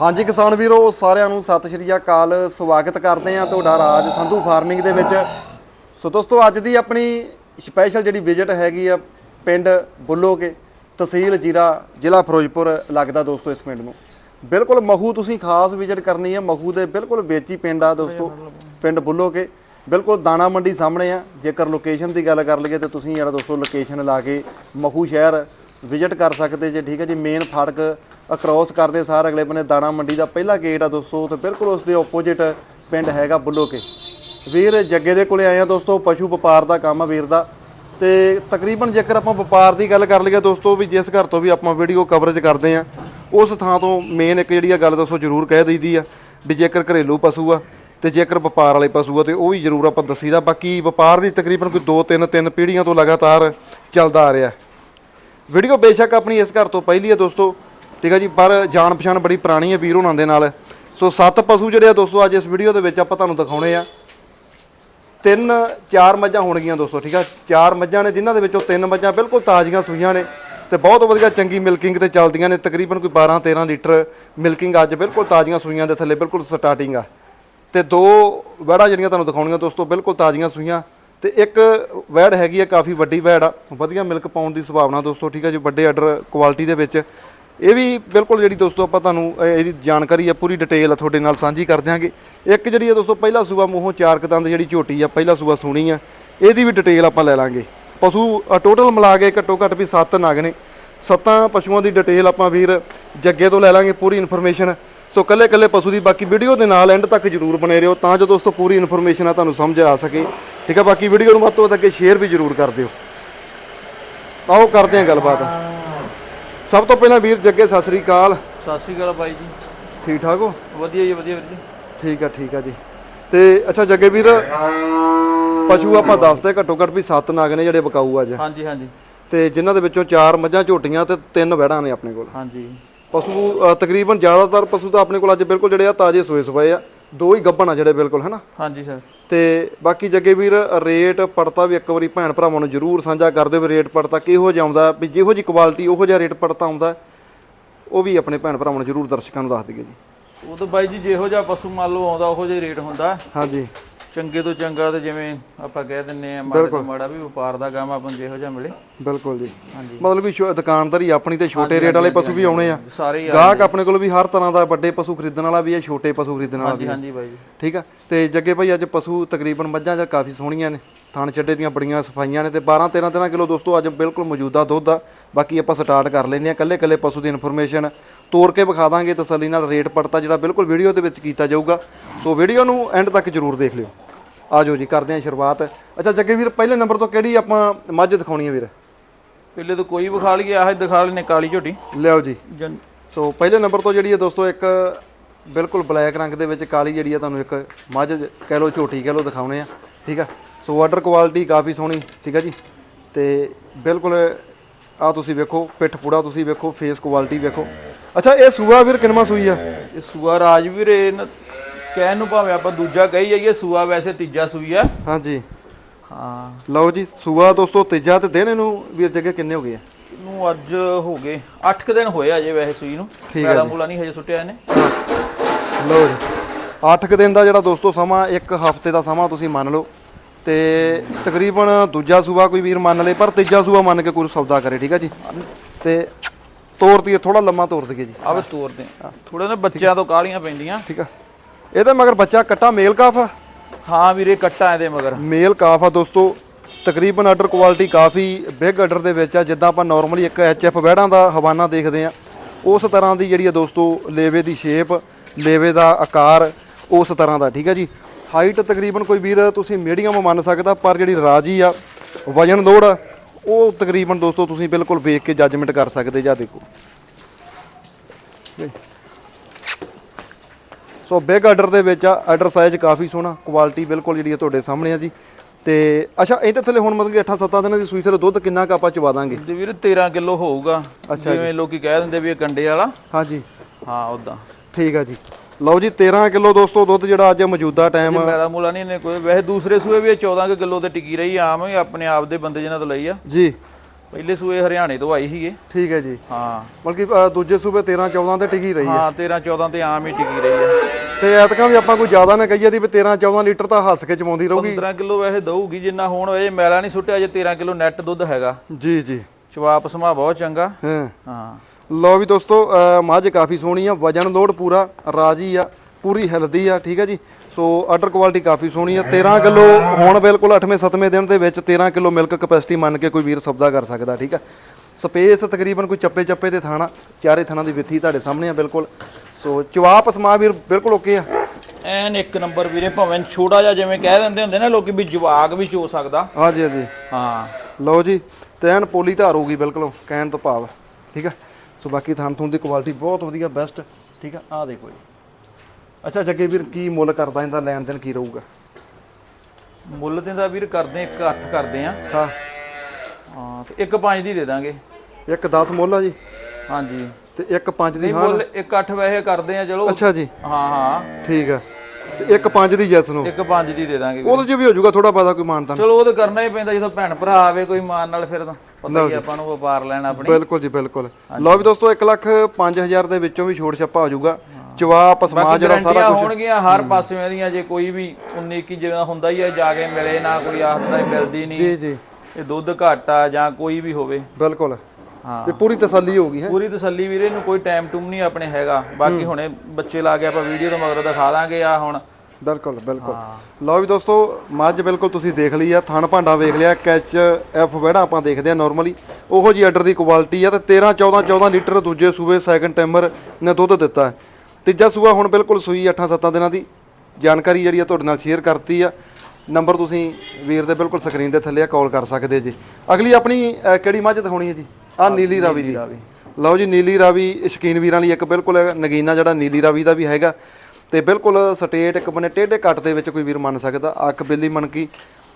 ਹਾਂਜੀ ਕਿਸਾਨ ਵੀਰੋ, ਸਾਰਿਆਂ ਨੂੰ ਸਤਿ ਸ਼੍ਰੀ ਅਕਾਲ। ਸਵਾਗਤ ਕਰਦੇ ਹਾਂ ਤੁਹਾਡਾ ਰਾਜ ਸੰਧੂ ਫਾਰਮਿੰਗ ਦੇ ਵਿੱਚ। ਸੋ ਦੋਸਤੋ, ਅੱਜ ਦੀ ਆਪਣੀ ਸਪੈਸ਼ਲ ਜਿਹੜੀ ਵਿਜ਼ਿਟ ਹੈਗੀ ਆ ਪਿੰਡ ਬੁੱਲੋਕੇ ਤਹਿਸੀਲ ਜੀਰਾ, ਜ਼ਿਲ੍ਹਾ ਫਿਰੋਜ਼ਪੁਰ ਲੱਗਦਾ ਦੋਸਤੋ ਇਸ ਪਿੰਡ ਨੂੰ। ਬਿਲਕੁਲ ਮਹੂ ਤੁਸੀਂ ਖਾਸ ਵਿਜ਼ਿਟ ਕਰਨੀ ਹੈ ਮਹੂ ਦੇ ਬਿਲਕੁਲ ਵਿੱਚ ਹੀ ਪਿੰਡ ਆ ਦੋਸਤੋ, ਪਿੰਡ ਬੁੱਲੋਕੇ ਬਿਲਕੁਲ ਦਾਣਾ ਮੰਡੀ ਸਾਹਮਣੇ ਆ, ਜੇਕਰ ਲੋਕੇਸ਼ਨ ਦੀ ਗੱਲ ਕਰ ਲਈਏ ਤੇ ਤੁਸੀਂ ਜਿਹੜਾ ਦੋਸਤੋ ਲੋਕੇਸ਼ਨ ਲਾ ਕੇ ਮਹੂ ਸ਼ਹਿਰ ਵਿਜ਼ਿਟ ਕਰ ਸਕਦੇ ਜੇ, ਠੀਕ ਹੈ ਜੀ? ਮੇਨ ਫੜਕ ਅਕ੍ਰੋਸ ਕਰਦੇ ਸਾਰ ਅਗਲੇ ਬੰਨੇ ਦਾਣਾ ਮੰਡੀ ਦਾ ਪਹਿਲਾ ਗੇਟ ਆ ਦੋਸਤੋ, ਤੇ ਬਿਲਕੁਲ ਉਸ ਦੇ ਆਪੋਜ਼ਿਟ ਪਿੰਡ ਹੈਗਾ ਬੁੱਲੋਕੇ। ਵੀਰ, ਜੱਗੇ ਦੇ ਕੋਲੇ ਆਏ ਆ ਦੋਸਤੋ, ਪਸ਼ੂ ਵਪਾਰ ਦਾ ਕੰਮ ਆ ਵੀਰ ਦਾ। ਤੇ ਤਕਰੀਬਨ ਜੇਕਰ ਆਪਾਂ ਵਪਾਰ ਦੀ ਗੱਲ ਕਰ ਲਈਏ ਦੋਸਤੋ, ਵੀ ਜਿਸ ਘਰ ਤੋਂ ਵੀ ਆਪਾਂ ਵੀਡੀਓ ਕਵਰੇਜ ਕਰਦੇ ਆ, ਉਸ ਥਾਂ ਤੋਂ ਮੇਨ ਇੱਕ ਜਿਹੜੀ ਆ ਗੱਲ ਦੋਸਤੋ ਜ਼ਰੂਰ ਕਹਿ ਦਈਦੀ ਆ, ਵੀ ਜੇਕਰ ਘਰੇਲੂ ਪਸ਼ੂ ਆ, ਤੇ ਜੇਕਰ ਵਪਾਰ ਵਾਲੇ ਪਸ਼ੂ ਆ, ਤੇ ਉਹ ਵੀ ਜ਼ਰੂਰ ਆਪਾਂ ਦੱਸੀਦਾ। ਬਾਕੀ ਵਪਾਰ ਵੀ ਤਕਰੀਬਨ ਕੋਈ 2 3 3 ਪੀੜ੍ਹੀਆਂ ਤੋਂ ਲਗਾਤਾਰ ਚੱਲਦਾ ਆ ਰਿਹਾ। ਵੀਡੀਓ ਬੇਸ਼ੱਕ ਆਪਣੀ ਇਸ ਘਰ ਤੋਂ ਪਹਿਲੀ ਹੈ ਦੋਸਤੋ। ਠੀਕ ਹੈ ਜੀ, ਪਰ ਜਾਣ ਪਛਾਣ ਬੜੀ ਪੁਰਾਣੀ ਹੈ ਵੀਰ ਉਹਨਾਂ ਦੇ ਨਾਲ। ਸੋ ਸੱਤ ਪਸ਼ੂ ਜਿਹੜੇ ਆ ਦੋਸਤੋ, ਅੱਜ ਇਸ ਵੀਡੀਓ ਦੇ ਵਿੱਚ ਆਪਾਂ ਤੁਹਾਨੂੰ ਦਿਖਾਉਣੇ ਆ। ਤਿੰਨ, ਚਾਰ ਮੱਝਾਂ ਹੋਣਗੀਆਂ ਦੋਸਤੋ, ਠੀਕ ਆ? ਚਾਰ ਮੱਝਾਂ ਨੇ, ਜਿਨ੍ਹਾਂ ਦੇ ਵਿੱਚੋਂ ਤਿੰਨ ਮੱਝਾਂ ਬਿਲਕੁਲ ਤਾਜ਼ੀਆਂ ਸੂਈਆਂ ਨੇ ਤੇ ਬਹੁਤ ਵਧੀਆ ਚੰਗੀ ਮਿਲਕਿੰਗ ਤੇ ਚੱਲਦੀਆਂ ਨੇ। ਤਕਰੀਬਨ ਕੋਈ 12 13 ਲੀਟਰ ਮਿਲਕਿੰਗ ਅੱਜ ਬਿਲਕੁਲ ਤਾਜ਼ੀਆਂ ਸੂਈਆਂ ਦੇ ਥੱਲੇ ਬਿਲਕੁਲ ਸਟਾਰਟਿੰਗ ਆ। ਤੇ ਦੋ ਵੈੜਾਂ ਜਿਹੜੀਆਂ ਤੁਹਾਨੂੰ ਦਿਖਾਉਣੀਆਂ ਦੋਸਤੋ, ਬਿਲਕੁਲ ਤਾਜ਼ੀਆਂ ਸੂਈਆਂ। ਤੇ ਇੱਕ ਵੈੜ ਹੈਗੀ ਆ, ਕਾਫੀ ਵੱਡੀ ਵੈੜ ਆ। ਵਧੀਆ ਮਿਲਕ ਪਾਉਣ ਦੀ ਸੰਭਾਵਨਾ ਦੋਸਤੋ, ਠੀਕ ਆ ਜੀ, ਵੱਡੇ ਆਰਡਰ ਕੁਆਲਿਟੀ ਦੇ ਵਿੱਚ। ਇਹ ਵੀ ਬਿਲਕੁਲ ਜਿਹੜੀ ਦੋਸਤੋ ਆਪਾਂ ਤੁਹਾਨੂੰ ਇਹਦੀ ਜਾਣਕਾਰੀ ਆ, ਪੂਰੀ ਡਿਟੇਲ ਆ ਤੁਹਾਡੇ ਨਾਲ ਸਾਂਝੀ ਕਰ ਦਿਆਂਗੇ। ਇੱਕ ਜਿਹੜੀ ਆ ਦੋਸਤੋ, ਪਹਿਲਾ ਸੂਆ ਮੂੰਹੋਂ ਚਾਰ ਕਦੰਦ ਜਿਹੜੀ ਝੋਟੀ ਆ, ਪਹਿਲਾ ਸੂਆ ਸੁਣੀ ਆ। ਇਹਦੀ ਵੀ ਡਿਟੇਲ ਆਪਾਂ ਲੈ ਲਾਂਗੇ। ਪਸ਼ੂ ਟੋਟਲ ਮਿਲਾ ਕੇ ਘੱਟੋ ਘੱਟ ਵੀ 7 ਨਗ ਨੇ। ਸੱਤਾਂ ਪਸ਼ੂਆਂ ਦੀ ਡਿਟੇਲ ਆਪਾਂ ਵੀਰ ਜੱਗੇ ਤੋਂ ਲੈ ਲਾਂਗੇ, ਪੂਰੀ ਇਨਫੋਰਮੇਸ਼ਨ ਸੋ ਕੱਲੇ ਕੱਲੇ ਪਸ਼ੂ ਦੀ ਬਾਕੀ ਵੀਡੀਓ ਦੇ ਨਾਲ ਐਂਡ ਤੱਕ ਜਰੂਰ ਬਣੇ ਰਹੋ ਤਾਂ ਜੋ ਦੋਸਤੋ ਪੂਰੀ ਇਨਫੋਰਮੇਸ਼ਨ ਆ ਤੁਹਾਨੂੰ ਸਮਝ ਆ ਸਕੇ। ਠੀਕ ਆ ਬਾਕੀ ਵੀਡੀਓ ਨੂੰ ਵੱਧ ਤੋਂ ਵੱਧ ਅੱਗੇ ਸ਼ੇਅਰ ਵੀ ਜਰੂਰ ਕਰ ਦਿਓ। ਆਓ ਕਰਦੇ ਹਾਂ ਗੱਲਬਾਤ। ਸਭ ਤੋਂ ਪਹਿਲਾਂ ਵੀਰ ਜੱਗੇ ਸਤਿ ਸ੍ਰੀ ਅਕਾਲ। ਸਤਿ ਸ਼੍ਰੀ ਅਕਾਲ ਬਾਈ ਜੀ। ਠੀਕ ਠਾਕ ਹੋ? ਵਧੀਆ ਜੀ ਵਧੀਆ ਵੀਰ ਜੀ। ਠੀਕ ਆ ਠੀਕ ਆ ਜੀ। ਤੇ ਅੱਛਾ ਜੱਗੇ ਵੀਰ ਪਸ਼ੂ ਆਪਾਂ ਦੱਸਦੇ ਘੱਟੋ ਘੱਟ ਵੀ 7 ਨਗ ਨੇ ਜਿਹੜੇ ਬਕਾਊ ਅੱਜ। ਹਾਂਜੀ ਹਾਂਜੀ। ਤੇ ਜਿਨ੍ਹਾਂ ਦੇ ਵਿੱਚੋਂ ਚਾਰ ਮੱਝਾਂ ਝੋਟੀਆਂ ਤੇ ਤਿੰਨ ਵਹਿੜਾਂ ਨੇ ਆਪਣੇ ਕੋਲ। ਹਾਂਜੀ। ਪਸ਼ੂ ਤਕਰੀਬਨ ਜ਼ਿਆਦਾਤਰ ਪਸ਼ੂ ਤਾਂ ਆਪਣੇ ਕੋਲ ਅੱਜ ਬਿਲਕੁਲ ਜਿਹੜੇ ਆ ਤਾਜ਼ੇ ਸੋਏ ਸਵਾਏ ਆ। ਦੋ ਹੀ ਗੱਭਣ ਆ ਜਿਹੜੇ ਬਿਲਕੁਲ ਹਨਾ ਹਾਂਜੀ ਸਰ। ਤੇ ਬਾਕੀ ਜੱਗੇ ਵੀਰ ਰੇਟ ਪੜਤਾ ਵੀ ਇੱਕ ਵਾਰੀ ਭੈਣ ਭਰਾਵਾਂ ਨੂੰ ਜਰੂਰ ਸਾਂਝਾ ਕਰ ਦਿਓ ਵੀ ਰੇਟ ਪੜਤਾ ਕਿਹੋ ਜਿਹਾ ਆਉਂਦਾ ਵੀ ਜਿਹੋ ਜੀ ਕੁਆਲਿਟੀ ਉਹੋ ਜਿਹਾ ਰੇਟ ਪੜਤਾ ਆਉਂਦਾ ਉਹ ਵੀ ਆਪਣੇ ਭੈਣ ਭਰਾਵਾਂ ਨੂੰ ਜਰੂਰ ਦਰਸ਼ਕਾਂ ਨੂੰ ਦੱਸ ਦਈਏ ਜੀ। ਉਹ ਤਾਂ ਬਾਈ ਜੀ ਜਿਹੋ ਜਿਹਾ ਪਸ਼ੂ ਮੰਨ ਲਓ ਆਉਂਦਾ ਉਹੋ ਜਿਹਾ ਰੇਟ ਹੁੰਦਾ। ਹਾਂਜੀ। ਚੰਗੇ ਤੋਂ ਚੰਗਾ ਤੇ ਜਿਵੇਂ ਆਪਾਂ ਕਹਿ ਦਿੰਨੇ ਆ ਮਾੜੇ ਤੋਂ ਮਾੜਾ ਵੀ ਵਪਾਰ ਦਾ ਕੰਮ ਆਪਾਂ ਨੂੰ ਜਿਹੋ ਜਿਹਾ ਮਿਲੇ। ਬਿਲਕੁਲ ਜੀ। ਮਤਲਬ ਵੀ ਦੁਕਾਨਦਾਰੀ ਆਪਣੀ ਤੇ ਛੋਟੇ ਰੇਟ ਵਾਲੇ ਪਸ਼ੂ ਵੀ ਆਉਣੇ ਆ। ਸਾਰੇ ਹੀ ਆ- ਗਾਹਕ ਆਪਣੇ ਕੋਲ ਵੀ ਹਰ ਤਰ੍ਹਾਂ ਦਾ ਵੱਡੇ ਪਸ਼ੂ ਖਰੀਦਣ ਵਾਲਾ ਵੀ ਹੈ ਛੋਟੇ ਪਸ਼ੂ ਖਰੀਦਣ ਵਾਲਾ ਵੀ ਹਾਂਜੀ ਹਾਂਜੀ ਬਾਈ ਜੀ। ਠੀਕ ਆ? ਤੇ ਜੱਗੇ ਭਾਈ ਅੱਜ ਪਸ਼ੂ ਤਕਰੀਬਨ ਮੱਝਾਂ ਜਾਂ ਕਾਫੀ ਸੋਹਣੀਆਂ ਨੇ। ਥਣ ਚੱਡੇ ਦੀਆਂ ਬੜੀਆਂ ਸਫਾਈਆਂ ਨੇ ਤੇ 12 13 13 ਕਿਲੋ ਦੋਸਤੋ ਅੱਜ ਬਿਲਕੁਲ ਮੌਜੂਦਾ ਦੁੱਧ ਆ। ਬਾਕੀ ਆਪਾਂ ਸਟਾਰਟ ਕਰ ਲੈਂਦੇ ਆ ਕੱਲੇ ਕੱਲੇ ਪਸ਼ੂ ਦੀ ਇਨਫੋਰਮੇਸ਼ਨ ਤੋੜ ਕੇ ਵਿਖਾ ਦਾਂਗੇ ਤਸੱਲੀ ਨਾਲ। ਰੇਟ ਪੜਤਾ ਜਿਹੜਾ ਬਿਲਕੁਲ ਵੀਡੀਓ ਦੇ ਵਿੱਚ ਕੀਤਾ ਜਾਊਗਾ। ਸੋ ਵੀਡੀਓ ਨੂੰ ਐਂਡ ਤੱਕ ਜਰੂਰ ਦੇਖ ਲਿਓ। ਆਜੋ ਜੀ ਕਰਦੇ ਆ ਸ਼ੁਰੂਆਤ। ਅੱਛਾ ਜੱਗੇ ਵੀਰ ਪਹਿਲੇ ਨੰਬਰ ਤੋਂ ਕਿਹੜੀ ਆਪਾਂ ਮੱਝ ਦਿਖਾਉਣੀ ਆ ਵੀਰ? ਪਹਿਲੇ ਤਾਂ ਕੋਈ ਵਿਖਾ ਲਈਏ ਆਹ ਦਿਖਾ ਲੈਨੇ ਕਾਲੀ ਝੋਟੀ। ਲਿਆਓ ਜੀ। ਸੋ ਪਹਿਲੇ ਨੰਬਰ ਤੋਂ ਜਿਹੜੀ ਹੈ ਦੋਸਤੋ ਇੱਕ ਬਿਲਕੁਲ ਬਲੈਕ ਰੰਗ ਦੇ ਵਿੱਚ ਕਾਲੀ ਜਿਹੜੀ ਹੈ ਤੁਹਾਨੂੰ ਇੱਕ ਮੱਝ ਕਹਿ ਲਓ ਝੋਟੀ ਕਹਿ ਲਓ ਦਿਖਾਉਣੇ ਆ। ਠੀਕ ਆ? ਸੋ ਆਰਡਰ ਕੁਆਲਿਟੀ ਕਾਫੀ ਸੋਹਣੀ ਠੀਕ ਆ ਜੀ? ਤੇ ਬਿਲਕੁਲ ਆ ਤੁਸੀਂ ਵੇਖੋ ਪਿੱਠ ਪੂੜਾ ਤੁਸੀਂ ਵੇਖੋ ਫੇਸ ਕੁਆਲਿਟੀ ਵੇਖੋ। ਅੱਛਾ ਇਹ ਸੂਆ ਵੀਰ ਕਿੰਨਵਾਂ ਸੂਈ ਆ? ਇਹ ਸੂਆ ਰਾਜਵੀਰ ਇਹ ਨ- ਕਹਿਣ ਨੂੰ ਭਾਵੇਂ ਆਪਾਂ ਦੂਜਾ ਕਹੀ ਜਾਈਏ ਸੂਆ ਵੈਸੇ ਤੀਜਾ ਸੂਈ ਆ। ਹਾਂਜੀ। ਹਾਂ। ਲਓ ਜੀ ਸੂਆ ਦੋਸਤੋ ਤੀਜਾ ਤੇ ਦਿਨ ਇਹਨੂੰ ਵੀਰ ਜੱਗੇ ਕਿੰਨੇ ਹੋ ਗਏ ਆ? ਇਹਨੂੰ ਅੱਜ ਹੋ ਗਏ 8 ਦਿਨ ਹੋਏ ਅਜੇ ਵੈਸੇ ਸੂਈ ਨੂੰ। ਠੀਕ ਆ ਮੈਲਾ ਮੂਲਾ ਨਹੀਂ ਹਜੇ ਸੁੱਟਿਆ ਇਹਨੇ। ਲਓ ਜੀ 8 ਕੁ ਦਿਨ ਦਾ ਜਿਹੜਾ ਦੋਸਤੋ ਸਮਾਂ ਇੱਕ ਹਫ਼ਤੇ ਦਾ ਸਮਾਂ ਤੁਸੀਂ ਮੰਨ ਲਓ। ਤੇ ਤਕਰੀਬਨ ਦੂਜਾ ਸੂਆ ਕੋਈ ਵੀਰ ਮੰਨ ਲੇ ਪਰ ਤੀਜਾ ਸੂਆ ਮੰਨ ਕੇ ਕੋਈ ਸੌਦਾ ਕਰੇ ਠੀਕ ਆ ਜੀ? ਤੇ ਤੋਰ ਦਈਏ ਥੋੜਾ ਲੰਮਾ ਤੋਰ ਦਈਏ ਜੀ। ਆਵੇ ਤੋਰਦੇ ਥੋੜਾ ਨਾ ਬੱਚਿਆਂ ਤੋਂ ਕਾਲੀਆਂ ਪੈਂਦੀਆਂ। ਠੀਕ ਆ। ਇਹਦੇ ਮਗਰ ਬੱਚਾ ਕੱਟਾ ਮੇਲ ਕਾਫ ਆ? ਹਾਂ ਵੀਰੇ ਕੱਟਾ ਇਹਦੇ ਮਗਰ। ਮੇਲ ਕਾਫ ਆ ਦੋਸਤੋ ਤਕਰੀਬਨ ਆਰਡਰ ਕੁਆਲਿਟੀ ਕਾਫੀ ਬਿਗ ਆਰਡਰ ਦੇ ਵਿੱਚ ਆ ਜਿੱਦਾਂ ਆਪਾਂ ਨਾਰਮਲੀ ਇੱਕ ਐਚਐਫ ਵਹਿੜਾਂ ਦਾ ਹਵਾਨਾ ਦੇਖਦੇ ਆ। ਉਸ ਤਰ੍ਹਾਂ ਦੀ ਜਿਹੜੀ ਆ ਦੋਸਤੋ ਲੇਵੇ ਦੀ ਸ਼ੇਪ ਲੇਵੇ ਦਾ ਆਕਾਰ ਉਸ ਤਰ੍ਹਾਂ ਦਾ ਠੀਕ ਆ ਜੀ? ਹਾਈਟ ਤਕਰੀਬਨ ਕੋਈ ਵੀਰ ਤੁਸੀਂ ਮੀਡੀਅਮ ਮੰਨ ਸਕਦਾ ਪਰ ਜਿਹੜੀ ਰਾਜੀ ਆ ਵਜਨ ਲੋੜ ਆ, ਉਹ ਤਕਰੀਬਨ ਦੋਸਤੋ ਤੁਸੀਂ ਬਿਲਕੁਲ ਵੇਖ ਕੇ ਜੱਜਮੈਂਟ ਕਰ ਸਕਦੇ ਜਾਂ ਦੇਖੋ। ਸੋ ਬਿਗ ਆਰਡਰ ਦੇ ਵਿੱਚ ਆ ਆਰਡਰ ਸਾਈਜ਼ ਕਾਫੀ ਸੋਹਣਾ ਕੁਆਲਿਟੀ ਬਿਲਕੁਲ ਜਿਹੜੀ ਆ ਤੁਹਾਡੇ ਸਾਹਮਣੇ ਆ ਜੀ। ਤੇ ਅੱਛਾ ਇਹਦੇ ਥੱਲੇ ਹੁਣ ਮਤਲਬ ਕਿ 8-7 ਦਿਨਾਂ ਦੀ ਸੂਈ ਥੱਲੇ ਦੁੱਧ ਕਿੰਨਾ ਕੁ ਆਪਾਂ ਚਵਾ ਦਾਂਗੇ? ਤੇ ਵੀਰੇ 13 ਕਿਲੋ ਹੋਊਗਾ। ਜਿਵੇਂ ਲੋਕੀ ਕਹਿ ਦਿੰਦੇ ਵੀ ਇਹ ਕੰਡੇ ਵਾਲਾ। ਹਾਂਜੀ। ਹਾਂ ਉਦਾਂ ਠੀਕ ਆ ਜੀ। ਲਓ ਜੀ 13 ਕਿਲੋ ਦੋਸਤੋ ਦੁੱਧ ਜਿਹੜਾ ਅੱਜ ਮੌਜੂਦਾ ਟਾਈਮ ਮੈਲਾ ਮੂਲਾ ਨਹੀਂ ਇਹਨੇ ਕੋਈ ਵੈਸੇ ਦੂਸਰੇ ਸੂਏ ਵੀ ਇਹ 14 ਕੁ ਕਿਲੋ ਤੇ ਟਿਕੀ ਰਹੀ ਆਮ ਹੀ ਆਪਣੇ ਆਪ ਦੇ ਬੰਦੇ ਜਿਹਨਾਂ ਤੋਂ ਲਈ ਆ। ਜੀ। ਪਹਿਲੇ ਸੂਏ ਹਰਿਆਣੇ ਤੋਂ ਆਈ ਸੀਗੇ। ਠੀਕ ਹੈ ਜੀ। ਹਾਂ। ਬਲਕਿ ਦੂਜੇ ਸੂਬੇ 13 14 ਤੇ ਟਿਕੀ ਰਹੀ ਹੈ ਹਾਂ 13 14 ਤੇ ਆਮ ਹੀ ਟਿਕੀ ਰਹੀ ਹੈ ਤੇ ਐਤਕਾਂ ਵੀ ਆਪਾਂ ਕੋਈ ਜ਼ਿਆਦਾ ਨਾ ਕਹੀਏ ਦੀ ਵੀ 13 14 ਲੀਟਰ ਤਾਂ ਹੱਸ ਕੇ ਚਵਾਉਂਦੀ ਰਹੂਗੀ। 15 ਕਿਲੋ ਵੈਸੇ ਦਊਗੀ ਜਿੰਨਾ ਹੁਣ ਹੋਏ ਮੈਲਾ ਨਹੀਂ ਸੁੱਟਿਆ ਜੇ 13 ਕਿਲੋ ਨੈਟ ਦੁੱਧ ਹੈਗਾ। ਜੀ ਜੀ। ਚਵਾਪ ਸਮਾ ਬਹੁਤ ਚੰਗਾ। ਹਾਂ। ਹਾਂ। ਲੋ ਵੀ ਦੋਸਤੋ ਮੱਝ ਕਾਫੀ ਸੋਹਣੀ ਆ ਵਜਨ ਲੋਡ ਪੂਰਾ ਰਾਜੀ ਆ ਪੂਰੀ ਹੈਲਦੀ ਆ ਠੀਕ ਹੈ ਜੀ? ਸੋ ਆਰਡਰ ਕੁਆਲਿਟੀ ਕਾਫੀ ਸੋਹਣੀ ਆ 13 ਕਿਲੋ ਹੁਣ ਬਿਲਕੁਲ 8ਵੇਂ 7ਵੇਂ ਦਿਨ ਦੇ ਵਿੱਚ 13 ਕਿਲੋ ਮਿਲਕ ਕਪੈਸਿਟੀ ਮੰਨ ਕੇ ਕੋਈ ਵੀਰ ਸੌਦਾ ਕਰ ਸਕਦਾ ਠੀਕ ਆ? ਸਪੇਸ ਤਕਰੀਬਨ ਕੋਈ ਚੱਪੇ ਚੱਪੇ ਦੇ ਥਾਣਾ ਚਾਰੇ ਥਾਣਾ ਦੀ ਵਿੱਥੀ ਤੁਹਾਡੇ ਸਾਹਮਣੇ ਆ ਬਿਲਕੁਲ। ਸੋ ਚਵਾਪ ਸਮਾ ਵੀਰ ਬਿਲਕੁਲ ਓਕੇ ਆ। ਐਨ ਇੱਕ ਨੰਬਰ ਵੀਰੇ ਭਾਵੇਂ ਛੋਟਾ ਜਿਹਾ ਜਿਵੇਂ ਕਹਿ ਦਿੰਦੇ ਹੁੰਦੇ ਨਾ ਲੋਕੀ ਵੀ ਜਵਾਕ ਵੀ ਚੋ ਸਕਦਾ। ਹਾਂਜੀ ਹਾਂਜੀ। ਹਾਂ। ਲਓ ਜੀ ਤੈਨ ਪੋਲੀ ਧਾਰ ਹੋਊਗੀ ਬਿਲਕੁਲ ਕਹਿਣ ਤੋਂ ਭਾਵ ਠੀਕ ਆ? ਸੋ ਬਾਕੀ ਥਣ ਥੁਣ ਦੀ ਕੁਆਲਿਟੀ ਬਹੁਤ ਵਧੀਆ ਬੈਸਟ ਠੀਕ ਆ? ਆ ਦੇਖੋ ਜੀ। ਅੱਛਾ ਜੱਗੇ ਵੀਰ ਕੀ ਮੁੱਲ ਕਰਦਾ ਇਹਦਾ? ਲੈਣ ਦੇਣ ਕੀ ਰਹੂਗਾ? ਮੁੱਲ ਤੇ ਦਾ ਵੀਰ ਕਰਦੇ ਇੱਕ 8 ਕਰਦੇ ਆ ਹਾਂ। ਹਾਂ ਤੇ ਇੱਕ 5 ਦੀ ਦੇ ਦਾਂਗੇ। ਇੱਕ 10 ਮੁੱਲ ਆ ਜੀ? ਹਾਂਜੀ। ਤੇ ਇੱਕ 5 ਦੀ ਹਾਂ ਮੁੱਲ ਇੱਕ 8 ਵੈਸੇ ਕਰਦੇ ਆ ਚਲੋ। ਅੱਛਾ ਜੀ। ਹਾਂ ਹਾਂ। ਠੀਕ ਆ। ਤੇ ਇੱਕ 5 ਦੀ ਜੈਸ ਨੂੰ। ਇੱਕ 5 ਦੀ ਦੇ ਦਾਂਗੇ। ਉਹਦੇ ਚ ਵੀ ਹੋ ਜਾਊਗਾ ਥੋੜਾ ਬਹੁਤਾ ਕੋਈ ਮਾਨਤਾ ਚਲੋ ਉਹ ਤਾਂ ਕਰਨਾ ਹੀ ਪੈਂਦਾ ਜਦੋਂ ਭੈਣ ਭਰਾ ਆਵੇ ਕੋਈ ਮਾਨ ਨਾਲ ਫਿਰ ਤਾਂ ਪਤਾ ਹੀ ਆਪਾਂ ਨੂੰ ਵਪਾਰ ਲੈਣਾ ਆਪਣੀ। ਬਿਲਕੁਲ ਜੀ ਬਿਲਕੁਲ। ਲਓ ਵੀ ਦੋਸਤੋ 1 ਲੱਖ 5000 ਦੇ ਵਿੱਚੋਂ ਵੀ ਛੋਟ ਛੱਪਾ ਹੋ ਜਾਊਗਾ। ਜਵਾਬ ਪਸਮਾ ਜਿਹੜਾ ਸਾਰਾ ਗਰੰਟੀਆਂ ਹੋਣਗੀਆਂ ਹਰ ਪਾਸਿਓਂ ਇਹਦੀਆਂ ਜੇ ਕੋਈ ਵੀ 19 ਕੀ ਜਿਵੇਂ ਹੁੰਦਾ ਹੀ ਆ ਜਾ ਕੇ ਮਿਲੇ ਨਾ ਕੋਈ ਆਖਦਾ ਮਿਲਦੀ ਨਹੀਂ। ਜੀ ਜੀ। ਇਹ ਦੁੱਧ ਘੱਟ ਆ ਜਾਂ ਕੋਈ ਵੀ ਹੋਵੇ। ਬਿਲਕੁਲ। ਹਾਂ। ਇਹ ਪੂਰੀ ਤਸੱਲੀ ਹੋਊਗੀ ਹੈ। ਪੂਰੀ ਤਸੱਲੀ ਵੀਰੇ ਨੂੰ ਕੋਈ ਟਾਈਮ ਟੂਮ ਨਹੀਂ ਆਪਣੇ ਹੈਗਾ। ਬਾਕੀ ਹੁਣੇ ਬੱਚੇ ਲਾ ਕੇ ਆਪਾਂ ਵੀਡੀਓ ਤੋਂ ਮਗਰ ਦਿਖਾ ਦਾਂਗੇ ਆ ਹੁਣ। ਬਿਲਕੁਲ ਬਿਲਕੁਲ। ਲਓ ਵੀ ਦੋਸਤੋ ਮੱਝ ਬਿਲਕੁਲ ਤੁਸੀਂ ਦੇਖ ਲਈ ਆ ਥਣ ਭਾਂਡਾ ਵੇਖ ਲਿਆ ਕੈਚ ਐਫ ਵੜਾ ਆਪਾਂ ਦੇਖਦੇ ਆ ਨਾਰਮਲੀ ਉਹੋ ਜੀ ਆਰਡਰ ਦੀ ਕੁਆਲਿਟੀ ਆ ਤੇ 13 14 14 ਲੀਟਰ ਦੂਜੇ ਸੂਬੇ ਸੈਕੰਡ ਟਾਈਮਰ ਨੇ ਦੁੱਧ ਦਿੱਤਾ। ਹੈ ਤੀਜਾ ਸੂਆ ਹੁਣ ਬਿਲਕੁਲ ਸੂਈ 8-7 ਦਿਨਾਂ ਦੀ। ਜਾਣਕਾਰੀ ਜਿਹੜੀ ਆ ਤੁਹਾਡੇ ਨਾਲ ਸ਼ੇਅਰ ਕਰਤੀ ਆ। ਨੰਬਰ ਤੁਸੀਂ ਵੀਰ ਦੇ ਬਿਲਕੁਲ ਸਕਰੀਨ ਦੇ ਥੱਲੇ ਆ ਕਾਲ ਕਰ ਸਕਦੇ ਜੀ। ਅਗਲੀ ਆਪਣੀ ਅਹ, ਕਿਹੜੀ ਮੱਝ ਦਿਖਾਉਣੀ ਹੈ ਜੀ? ਆ ਨੀਲੀ ਰਾਵੀ ਦੀ। ਲਓ ਜੀ ਨੀਲੀ ਰਾਵੀ ਸ਼ਕੀਨ ਵੀਰਾਂ ਲਈ ਇੱਕ ਬਿਲਕੁਲ ਨਗੀਨਾ ਜਿਹੜਾ ਨੀਲੀ ਰਾਵੀ ਦਾ ਵੀ ਹੈਗਾ। ਤੇ ਬਿਲਕੁਲ ਸਟੇਟ ਇੱਕ ਬਨੇ ਟੇਢੇ ਕੱਟ ਦੇ ਵਿੱਚ ਕੋਈ ਵੀਰ ਮੰਨ ਸਕਦਾ। ਅੱਖ ਬਿੱਲੀ ਮਣਕੀ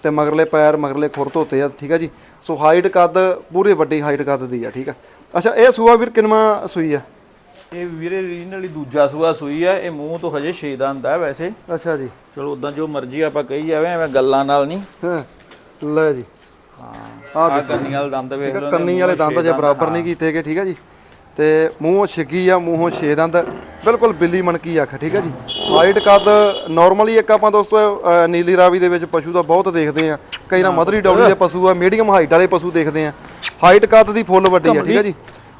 ਤੇ ਮਗਰਲੇ ਪੈਰ ਮਗਰਲੇ ਖੁਰ ਧੋਤੇ ਆ ਠੀਕ ਆ ਜੀ। ਸੋ ਹਾਈਟ ਕੱਦ ਪੂਰੇ ਵੱਡੀ ਹਾਈਟ ਕੱਦ ਦੀ ਆ ਠੀਕ ਆ। ਅੱਛਾ ਇਹ ਸੂਆ ਵੀਰ ਕਿੰਨਵਾਂ ਸੂਈ ਆ? ਇਹ ਵੀਰੇ ਰੀਜਨਲੀ ਦੂਜਾ ਸੂਆ ਸੂਈ ਆ। ਇਹ ਮੂੰਹ ਤੋਂ ਹਜੇ 6 ਦਾ ਹੁੰਦਾ ਵੈਸੇ। ਅੱਛਾ ਜੀ। ਚਲੋ ਉਦਾਂ ਜੋ ਮਰਜ਼ੀ ਆਪਾਂ ਕਹੀ ਜਾਵੇ ਐਵੇਂ ਗੱਲਾਂ ਨਾਲ ਨਹੀਂ। ਹਾਂ ਲੈ ਜੀ। ਹਾਂ। ਆ ਕੰਨੀ ਵਾਲ ਦੰਦ ਵੇਖ ਲਓ ਕੰਨੀ ਵਾਲੇ ਦੰਦ ਜੇ ਬਰਾਬਰ ਨਹੀਂ ਕੀਤੇਗੇ ਠੀਕ ਆ ਜੀ। ਤੇ ਮੂੰਹੋਂ ਛਿੱਗੀ ਆ ਮੂੰਹੋਂ ਛੇ ਦੰਦ। ਬਿਲਕੁਲ ਬਿੱਲੀ ਮਣਕੀ ਅੱਖ ਠੀਕ ਆ ਜੀ। ਹਾਈਟ ਕੱਦ ਨਾਰਮਲੀ ਇੱਕ ਆਪਾਂ ਦੋਸਤੋ ਅਹ, ਨੀਲੀ ਰਾਵੀ ਦੇ ਵਿੱਚ ਪਸ਼ੂ ਦਾ ਬਹੁਤ ਦੇਖਦੇ ਆ। ਕਈ ਨਾ ਮਧਰੀ ਡੌਲੀ ਦੇ ਪਸ਼ੂ ਆ ਮੀਡੀਅਮ ਹਾਈਟ ਵਾਲੇ ਪਸ਼ੂ ਦੇਖਦੇ ਆ। ਹਾਈਟ ਕੱਦ ਦੀ ਫੁੱਲ ਵੱਡੀ ਆ ਠੀਕ ਆ ਜੀ।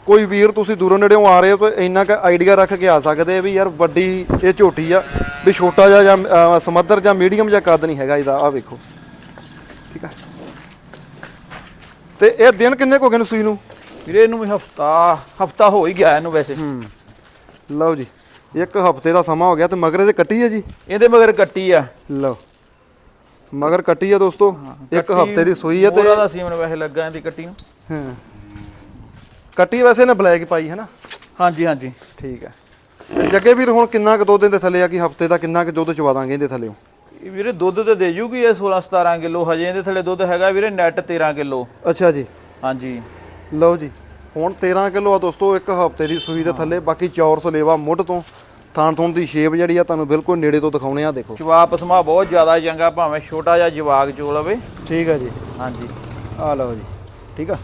ਕੋਈ ਵੀਰ ਤੁਸੀਂ ਦੂਰੋਂ ਨੇੜਿਓਂ ਆ ਰਹੇ ਹੋ ਤਾਂ ਇੰਨਾ ਕ ਆਈਡੀਆ ਰੱਖ ਕੇ ਆ ਸਕਦੇ ਆ ਵੀ ਯਾਰ ਵੱਡੀ ਇਹ ਝੋਟੀ ਆ। ਵੀ ਛੋਟਾ ਜਿਹਾ ਜਾਂ ਅਹ, ਸਮੱਧਰ ਜਾਂ ਮੀਡੀਅਮ ਜਿਹਾ ਕੱਦ ਨਹੀਂ ਹੈਗਾ ਇਹਦਾ ਆ ਵੇਖੋ। ਠੀਕ ਆ। ਤੇ ਇਹ ਦਿਨ ਕਿੰਨੇ ਕੁ ਹੋ ਗਏ ਨੇ ਸੂਈ ਨੂੰ? ਵੀਰੇ ਇਹਨੂੰ ਵੀ ਹਫਤਾ ਹਫਤਾ ਹੋ ਹੀ ਗਿਆ ਇਹਨੂੰ ਵੈਸੇ। ਲਓ ਜੀ ਇੱਕ ਹਫ਼ਤੇ ਦਾ ਸਮਾਂ ਹੋ ਗਿਆ ਤੇ ਮਗਰ ਇਹਦੇ ਕੱਟੀ ਹੈ ਜੀ? ਇਹਦੇ ਮਗਰ ਕੱਟੀ ਆ। ਲਓ ਮਗਰ ਕੱਟੀ ਆ ਦੋਸਤੋ ਇੱਕ ਹਫ਼ਤੇ ਦੀ ਸੂਈ ਹੈ ਤੇ ਉਹਦਾ ਦਾ ਸੀਮਨ ਵੈਸੇ ਲੱਗਾ ਇਹਦੀ ਕੱਟੀ ਨੂੰ। ਹਾਂ। ਕੱਟੀ ਵੈਸੇ ਨੇ ਬਲੈਕ ਪਾਈ ਹੈ ਨਾ? ਹਾਂਜੀ ਹਾਂਜੀ। ਠੀਕ ਹੈ। ਤੇ ਜੱਗੇ ਵੀਰ ਹੁਣ ਕਿੰਨਾ ਕੁ ਦੁੱਧ ਦੇ ਥੱਲੇ ਆ? ਕਿ ਹਫ਼ਤੇ ਦਾ ਕਿੰਨਾ ਕੁ ਦੁੱਧ ਚਵਾ ਦਾਂਗੇ ਇਹਦੇ ਥੱਲੇ? ਇਹ ਵੀਰੇ ਦੁੱਧ ਤੇ ਦੇ ਜੂਗੀ ਇਹ 16 17 ਕਿਲੋ ਹਜੇ ਇਹਦੇ ਥੱਲੇ ਦੁੱਧ ਹੈਗਾ ਵੀਰੇ ਨੈਟ 13 ਕਿਲੋ। ਅੱਛਾ ਜੀ। ਹਾਂਜੀ। ਲਓ ਜੀ ਹੁਣ 13 ਕਿਲੋ ਆ ਦੋਸਤੋ ਇੱਕ ਹਫ਼ਤੇ ਦੀ ਸੂਈ ਦੇ ਥੱਲੇ ਬਾਕੀ ਚੌਰਸ ਲੇਵਾ ਮੁੱਢ ਤੋਂ ਥਾਣ ਥੂਣ ਦੀ ਸ਼ੇਪ ਜਿਹੜੀ ਆ ਤੁਹਾਨੂੰ ਬਿਲਕੁਲ ਨੇੜੇ ਤੋਂ ਦਿਖਾਉਣੇ ਆ ਦੇਖੋ। ਜਵਾਬ ਸਮਾ ਬਹੁਤ ਜ਼ਿਆਦਾ ਚੰਗਾ ਭਾਵੇਂ ਛੋਟਾ ਜਿਹਾ ਜਵਾਗ ਚੋ ਲਵੇ ਠੀਕ ਹੈ ਜੀ। ਹਾਂਜੀ। ਆ ਲਓ ਜੀ ਠੀਕ ਆ।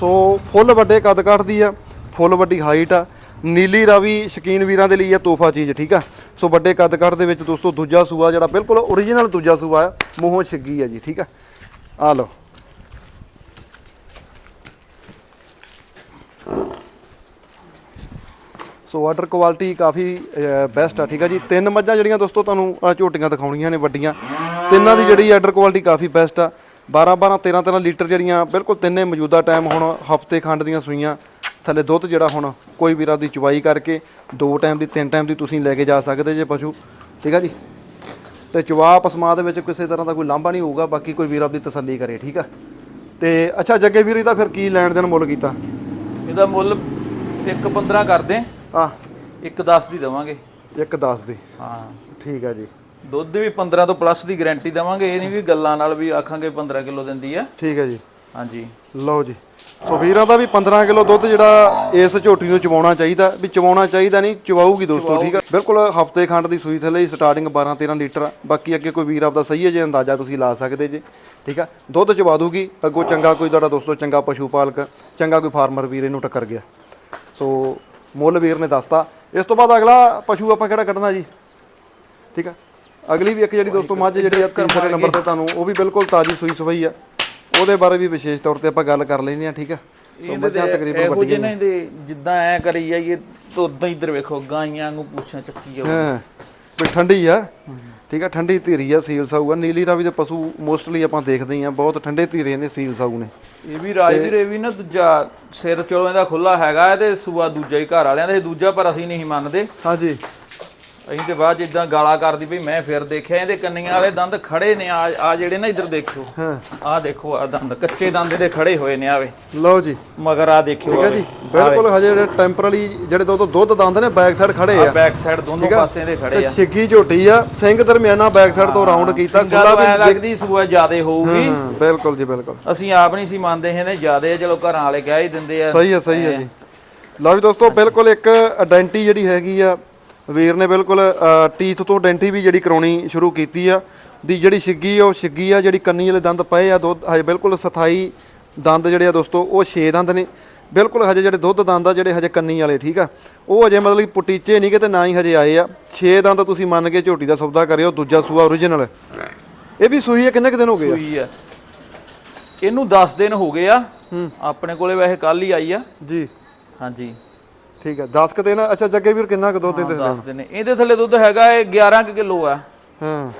ਸੋ ਫੁੱਲ ਵੱਡੇ ਕੱਦ ਕੱਟਦੀ ਆ ਫੁੱਲ ਵੱਡੀ ਹਾਈਟ ਆ ਨੀਲੀ ਰਾਵੀ ਸ਼ਕੀਨ ਵੀਰਾਂ ਦੇ ਲਈ ਆ ਤੋਹਫਾ ਚੀਜ਼, ਠੀਕ ਆ? ਸੋ ਵੱਡੇ ਕੱਦ ਕੱਟ ਦੇ ਵਿੱਚ ਦੋਸਤੋ ਦੂਜਾ ਸੂਆ ਜਿਹੜਾ ਬਿਲਕੁਲ ਓਰੀਜਨਲ ਦੂਜਾ ਸੂਆ ਆ, ਮੂੰਹੋਂ ਛਿੱਗੀ ਆ ਜੀ, ਠੀਕ ਆ? ਆ ਲਓ। ਸੋ ਆਰਡਰ ਕੁਆਲਿਟੀ ਕਾਫੀ ਬੈਸਟ ਆ, ਠੀਕ ਆ ਜੀ? ਤਿੰਨ ਮੱਝਾਂ ਜਿਹੜੀਆਂ ਦੋਸਤੋ ਤੁਹਾਨੂੰ ਝੋਟੀਆਂ ਦਿਖਾਉਣੀਆਂ ਨੇ ਵੱਡੀਆਂ। ਤਿੰਨਾਂ ਦੀ ਜਿਹੜੀ ਆਰਡਰ ਕੁਆਲਿਟੀ ਕਾਫੀ ਬੈਸਟ ਆ। 12 12 13 13 ਲੀਟਰ ਜਿਹੜੀਆਂ ਬਿਲਕੁਲ ਤਿੰਨੇ ਮੌਜੂਦਾ ਟਾਈਮ ਹੁਣ ਹਫ਼ਤੇ ਖੰਡ ਦੀਆਂ ਸੂਈਆਂ। ਥੱਲੇ ਦੁੱਧ ਜਿਹੜਾ ਹੁਣ ਕੋਈ ਵੀਰਾਂ ਦੀ ਚੁਵਾਈ ਕਰਕੇ ਦੋ ਟਾਈਮ ਦੀ ਤਿੰਨ ਟਾਈਮ ਦੀ ਤੁਸੀਂ ਲੈ ਕੇ ਜਾ ਸਕਦੇ ਜੇ ਪਸ਼ੂ। ਠੀਕ ਆ ਜੀ? ਤੇ ਚਵਾ ਪਸਮਾ ਦੇ ਵਿੱਚ ਕਿਸੇ ਤਰ੍ਹਾਂ ਦਾ ਕੋਈ ਲਾਂਭਾ ਨਹੀਂ ਹੋਊਗਾ ਬਾਕੀ ਕੋਈ ਵੀਰ ਆਪਦੀ ਤਸੱਲੀ ਕਰੇ ਠੀਕ ਆ? ਤੇ ਅੱਛਾ ਜੱਗੇ ਵੀਰ ਇਹਦਾ ਫਿਰ ਕੀ ਲੈਣ ਦੇਣ ਮੁੱਲ ਕੀਤਾ? ਇਹਦਾ ਮੁੱਲ 1.15 ਕਰਦੇ। ਆ 1.10 ਦੀ ਦਵਾਂਗੇ। ਇੱਕ 10 ਦੀ। ਹਾਂ। ਠੀਕ ਆ ਜੀ। ਦੁੱਧ ਵੀ 15 ਤੋਂ ਪਲੱਸ ਦੀ ਗਾਰੰਟੀ ਦਵਾਂਗੇ। ਇਹ ਨਹੀਂ ਵੀ ਗੱਲਾਂ ਨਾਲ ਵੀ ਆਖਾਂਗੇ 15 ਕਿਲੋ ਦਿੰਦੀ ਆ। ਠੀਕ ਹੈ ਜੀ। ਹਾਂਜੀ। ਲਓ ਜੀ। ਸੋ ਵੀਰਾਂ ਦਾ ਵੀ 15 ਕਿਲੋ ਦੁੱਧ ਜਿਹੜਾ ਇਸ ਝੋਟੀ ਨੂੰ ਚਵਾਉਣਾ ਚਾਹੀਦਾ, ਵੀ ਚਵਾਉਣਾ ਚਾਹੀਦਾ ਨਹੀਂ, ਚਵਾਊਗੀ ਦੋਸਤੋ, ਠੀਕ ਆ? ਬਿਲਕੁਲ ਹਫ਼ਤੇ ਖੰਡ ਦੀ ਸੂਈ ਥੱਲੇ ਸਟਾਰਟਿੰਗ 12 13 ਲੀਟਰ ਆ। ਬਾਕੀ ਅੱਗੇ ਕੋਈ ਵੀਰ ਆਪਦਾ ਸਹੀ ਹੈ ਜੇ ਅੰਦਾਜ਼ਾ ਤੁਸੀਂ ਲਾ ਸਕਦੇ ਜੇ, ਠੀਕ ਆ? ਦੁੱਧ ਚਵਾ ਦੂਗੀ, ਅੱਗੋਂ ਚੰਗਾ ਕੋਈ ਤੁਹਾਡਾ ਦੋਸਤੋ, ਚੰਗਾ ਪਸ਼ੂ ਪਾਲਕ, ਚੰਗਾ ਕੋਈ ਫਾਰਮਰ ਵੀਰ ਇਹਨੂੰ ਟੱਕਰ ਗਿਆ। ਸੋ ਮੁੱਲ ਵੀਰ ਨੇ ਦੱਸਤਾ। ਇਸ ਤੋਂ ਬਾਅਦ ਅਗਲਾ ਪਸ਼ੂ ਆਪਾਂ ਕਿਹੜਾ ਕੱਢਣਾ ਜੀ? ਠੀਕ ਆ? ਅਗਲੀ ਵੀ ਇੱਕ ਜਿਹੜੀ ਦੋਸਤੋ, ਮੱਝ ਜਿਹੜੀ ਆ ਤੀਸਰੇ ਨੰਬਰ ਤੇ ਤੁਹਾਨੂੰ, ਉਹ ਵੀ ਬਿਲਕੁਲ ਤਾਜੀ ਸੂਈ ਸਵਈ ਆ। ਉਹਦੇ ਬਾਰੇ ਵੀ ਵਿਸ਼ੇਸ਼ ਤੌਰ ਤੇ ਆਪਾਂ ਗੱਲ ਕਰ ਲੈਂਦੇ ਆ ਠੀਕ ਆ? ਸੋ ਮੱਝਾਂ ਤਕਰੀਬਨ ਇਹੋ ਜਿਹੇ ਵੱਡੀਆਂ ਨੇ। ਦੇ ਜਿੱਦਾਂ ਐ ਕਰੀ ਜਾਈਏ ਤਾਂ ਉਦਾਂ ਇੱਧਰ ਵੇਖੋ ਗਾਈਆਂ ਨੂੰ ਪੁੱਛਾਂ ਚੱਕੀ ਜਾਓ ਹਾਂ ਵੀ ਠੰਡੀ ਆ ਠੀਕ ਆ? ਠੰਡੀ ਧੀਰੀ ਆ ਸੀਲ ਸਾਊ ਆ। ਨੀਲੀ ਰਾਵੀ ਦੇ ਪਸ਼ੂ ਮੋਸਟਲੀ ਆਪਾਂ ਦੇਖਦੇ ਆ ਬਹੁਤ ਠੰਡੇ ਧੀਰੇ ਨੇ ਸੀਲ ਸਾਊ ਨੇ। ਇਹ ਵੀ ਰਾਜਵੀਰ ਇਹ ਵੀ ਨਾ ਦੂਜਾ ਸਿਰ ਚਲੋ ਇਹਦਾ ਖੁੱਲਾ ਹੈਗਾ ਤੇ ਸੂਆ ਦੂਜਾ ਹੀ ਘਰ ਵਾਲਿਆਂ ਦਾ ਇਹ ਦੂਜਾ ਪਰ ਅਸੀਂ ਨਹੀਂ ਮੰਨਦੇ। ਹਾਂਜੀ। ਅਸੀਂ ਤੇ ਬਾਅਦ ਜਿੱਦਾਂ ਗਾਲਾਂ ਕਰਦੀ ਵੀ ਮੈਂ ਫਿਰ ਦੇਖਿਆ ਇਹਦੇ ਕੰਨੀਆਂ ਵਾਲੇ ਦੰਦ ਖੜੇ ਨੇ ਆ ਆ ਜਿਹੜੇ ਨਾ ਇੱਧਰ ਦੇਖਿਓ। ਹਾਂ। ਆ ਦੇਖੋ ਆ ਦੰਦ ਕੱਚੇ ਦੰਦ ਇਹਦੇ ਖੜੇ ਹੋਏ ਨੇ ਆਵੇ ਲਓ ਜੀ। ਮਗਰ ਆ ਦੇਖਿਓ ਠੀਕ ਹੈ ਜੀ। ਬਿਲਕੁਲ ਹਜੇ ਜਿਹੜੇ ਟੈਂਪਰਰੀ ਜਿਹੜੇ ਦੋ ਤੋਂ ਦੁੱਧ ਦੰਦ ਨੇ ਬੈਕ ਸਾਈਡ ਖੜੇ ਆ। ਬੈਕ ਸਾਈਡ ਦੋਨੋਂ ਪਾਸੇ ਦੇ ਖੜੇ ਆ। ਛਿੱਗੀ ਝੋਟੀ ਆ। ਸਿੰਘ ਦਰਮਿਆਨਾ ਬੈਕ ਸਾਈਡ ਤੋਂ ਰਾਉਂਡ ਕੀਤਾ। ਗੱਲ ਵੀ ਲੱਗਦੀ ਸੂਆ ਜ਼ਿਆਦੇ ਹੋਊਗੀ। ਬਿਲਕੁਲ ਜੀ ਬਿਲਕੁਲ। ਅਸੀਂ ਆਪ ਨਹੀਂ ਸੀ ਮੰਨਦੇ ਇਹਨੇ ਜ਼ਿਆਦੇ ਆ ਚਲੋ ਘਰਾਂ ਵਾਲੇ ਕਹਿ ਹੀ ਦਿੰਦੇ ਆ। ਸਹੀ ਹੈ ਸਹੀ ਹੈ। ਜੀ। ਲਓ ਵੀ ਦੋਸਤੋ ਬਿਲਕੁਲ ਇੱਕ ਆਇਡੈਂਟੀ ਜਿਹੜੀ ਹੈਗੀ ਆ ਵੀਰ ਨੇ ਬਿਲਕੁਲ ਟੀਥ ਤੋਂ ਆਇਡੈਂਟੀ ਵੀ ਜਿਹੜੀ ਕਰਾਉਣੀ ਸ਼ੁਰੂ ਕੀਤੀ ਆ। ਦੀ ਜਿਹੜੀ ਛਿੱਗੀ ਆ ਉਹ ਛਿੱਗੀ ਆ ਜਿਹੜੀ ਕੰਨੀ ਵਾਲੇ ਦੰਦ ਪਏ ਆ ਦੁੱਧ ਹਜੇ ਬਿਲਕੁਲ ਸਥਾਈ ਦੰਦ ਜਿਹੜੇ ਆ ਦੋਸਤੋ ਉਹ 6 ਦੰਦ ਨੇ। ਬਿਲਕੁਲ ਹਜੇ ਜਿਹੜੇ ਦੁੱਧ ਦੰਦ ਆ ਜਿਹੜੇ ਹਜੇ ਕੰਨੀ ਵਾਲੇ ਠੀਕ ਆ। ਉਹ ਹਜੇ ਮਤਲਬ ਕਿ ਪੁੱਟੀਚੇ ਨਹੀਂ ਕਿਤੇ ਨਾ ਹੀ ਹਜੇ ਆਏ ਆ। 6 ਦੰਦ ਤੁਸੀਂ ਮੰਨ ਕੇ ਝੋਟੀ ਦਾ ਸੌਦਾ ਕਰਿਓ ਦੂਜਾ ਸੂਆ ਓਰੀਜਨਲ ਇਹ ਵੀ ਸੂਈ ਆ ਕਿੰਨੇ ਕੁ ਦਿਨ ਹੋ ਗਏ ਆ? ਸੂਈ ਆ। ਇਹਨੂੰ 10 ਦਿਨ ਹੋ ਗਏ ਆ। ਆਪਣੇ ਕੋਲੇ ਵੈਸੇ ਕੱਲ ਹੀ ਆਈ ਆ। ਜੀ। ਹਾਂਜੀ। ਠੀਕ ਹੈ 10 ਕ ਦਿਨ ਅੱਛਾ ਜੱਗੇ ਵੀਰ ਕਿੰਨਾ ਕੁ ਦੁੱਧ ਦਿੰਦੇ 10 ਦਿਨ। ਇਹਦੇ ਥੱਲੇ ਦੁੱਧ ਹੈਗਾ ਇਹ 11 ਕੁ ਕਿਲੋ ਆ। ਹਾਂ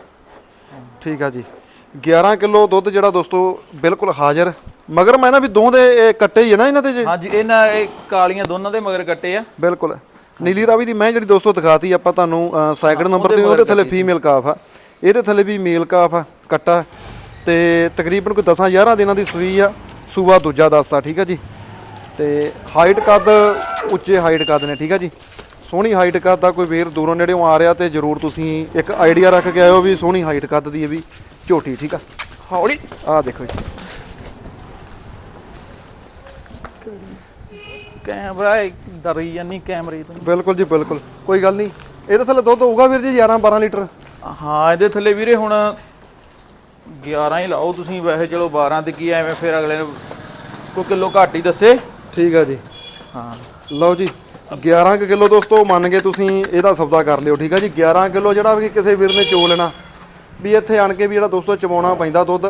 ਠੀਕ ਆ ਜੀ। 11 ਕਿਲੋ ਦੁੱਧ ਜਿਹੜਾ ਦੋਸਤੋ ਬਿਲਕੁਲ ਹਾਜ਼ਰ। ਮਗਰ ਮੈਂ ਨਾ ਵੀ ਦੋ ਦੇ ਇਹ ਕੱਟੇ ਹੀ ਆ ਨਾ ਇਹਨਾਂ ਦੇ ਜੀ। ਹਾਂਜੀ ਇਹਨਾਂ ਇਹ ਕਾਲੀਆਂ ਦੋਨਾਂ ਦੇ ਮਗਰ ਕੱਟੇ ਆ। ਬਿਲਕੁਲ। ਨੀਲੀ ਰਾਵੀ ਦੀ ਮੈਂ ਜਿਹੜੀ ਦੋਸਤੋ ਦਿਖਾਤੀ ਆਪਾਂ ਤੁਹਾਨੂੰ ਸੈਕਿੰਡ ਨੰਬਰ ਤੇ ਉਹਦੇ ਥੱਲੇ ਫੀਮੇਲ ਕਾਫ ਆ। ਇਹਦੇ ਥੱਲੇ ਵੀ ਮੇਲ ਕਾਫ ਆ ਕੱਟਾ। ਤੇ ਤਕਰੀਬਨ ਕੋਈ 10 11 ਦਿਨਾਂ ਦੀ ਸੂਈ ਆ ਸੂਆ ਦੂਜਾ ਦੱਸਦਾ ਠੀਕ ਆ ਜੀ। ਤੇ ਹਾਈਟ ਕੱਦ ਉੱਚੇ ਹਾਈਟ ਕੱਦ ਨੇ ਠੀਕ ਆ ਜੀ? ਸੋਹਣੀ ਹਾਈਟ ਕੱਦ ਦਾ ਕੋਈ ਵੀਰ ਦੂਰੋਂ ਨੇੜੇੋਂ ਆ ਰਿਹਾ ਤੇ ਜਰੂਰ ਤੁਸੀਂ ਇੱਕ ਆਈਡੀਆ ਰੱਖ ਕੇ ਆਇਓ ਵੀ ਸੋਹਣੀ ਹਾਈਟ ਕੱਦ ਦੀ ਇਹ ਵੀ ਝੋਟੀ ਠੀਕ ਆ? ਹੌਲੀ। ਆਹ ਦੇਖੋ ਜੀ। ਕੈਮਰਾ ਡਰੀ ਜਾਨੀ ਕੈਮਰੇ ਤੋਂ। ਬਿਲਕੁਲ ਜੀ ਬਿਲਕੁਲ। ਕੋਈ ਗੱਲ ਨਹੀਂ। ਇਹਦੇ ਥੱਲੇ ਦੁੱਧ ਹੋਊਗਾ ਵੀਰ ਜੀ 11 12 ਲੀਟਰ? ਹਾਂ ਇਹਦੇ ਥੱਲੇ ਵੀਰੇ ਹੁਣ 11 ਹੀ ਲਾਓ ਤੁਸੀਂ। ਵੈਸੇ ਚਲੋ 12 ਤੇ ਕੀ ਐਵੇਂ ਫਿਰ ਅਗਲੇ ਨੂੰ ਕੋਈ ਕਿਲੋ ਘੱਟ ਹੀ ਦੱਸੇ। ਠੀਕ ਆ ਜੀ। ਹਾਂ। ਲਓ ਜੀ 11 ਕੁ ਕਿਲੋ ਦੋਸਤੋ ਮੰਨ ਕੇ ਤੁਸੀਂ ਇਹਦਾ ਸੌਦਾ ਕਰ ਲਿਓ ਠੀਕ ਆ ਜੀ। 11 ਕਿਲੋ ਜਿਹੜਾ ਵੀ ਕਿਸੇ ਵੀਰ ਨੇ ਚੋ ਲੈਣਾ ਵੀ ਇੱਥੇ ਆਣ ਕੇ ਵੀ ਜਿਹੜਾ ਦੋਸਤੋ ਚਵਾਉਣਾ ਪੈਂਦਾ ਦੁੱਧ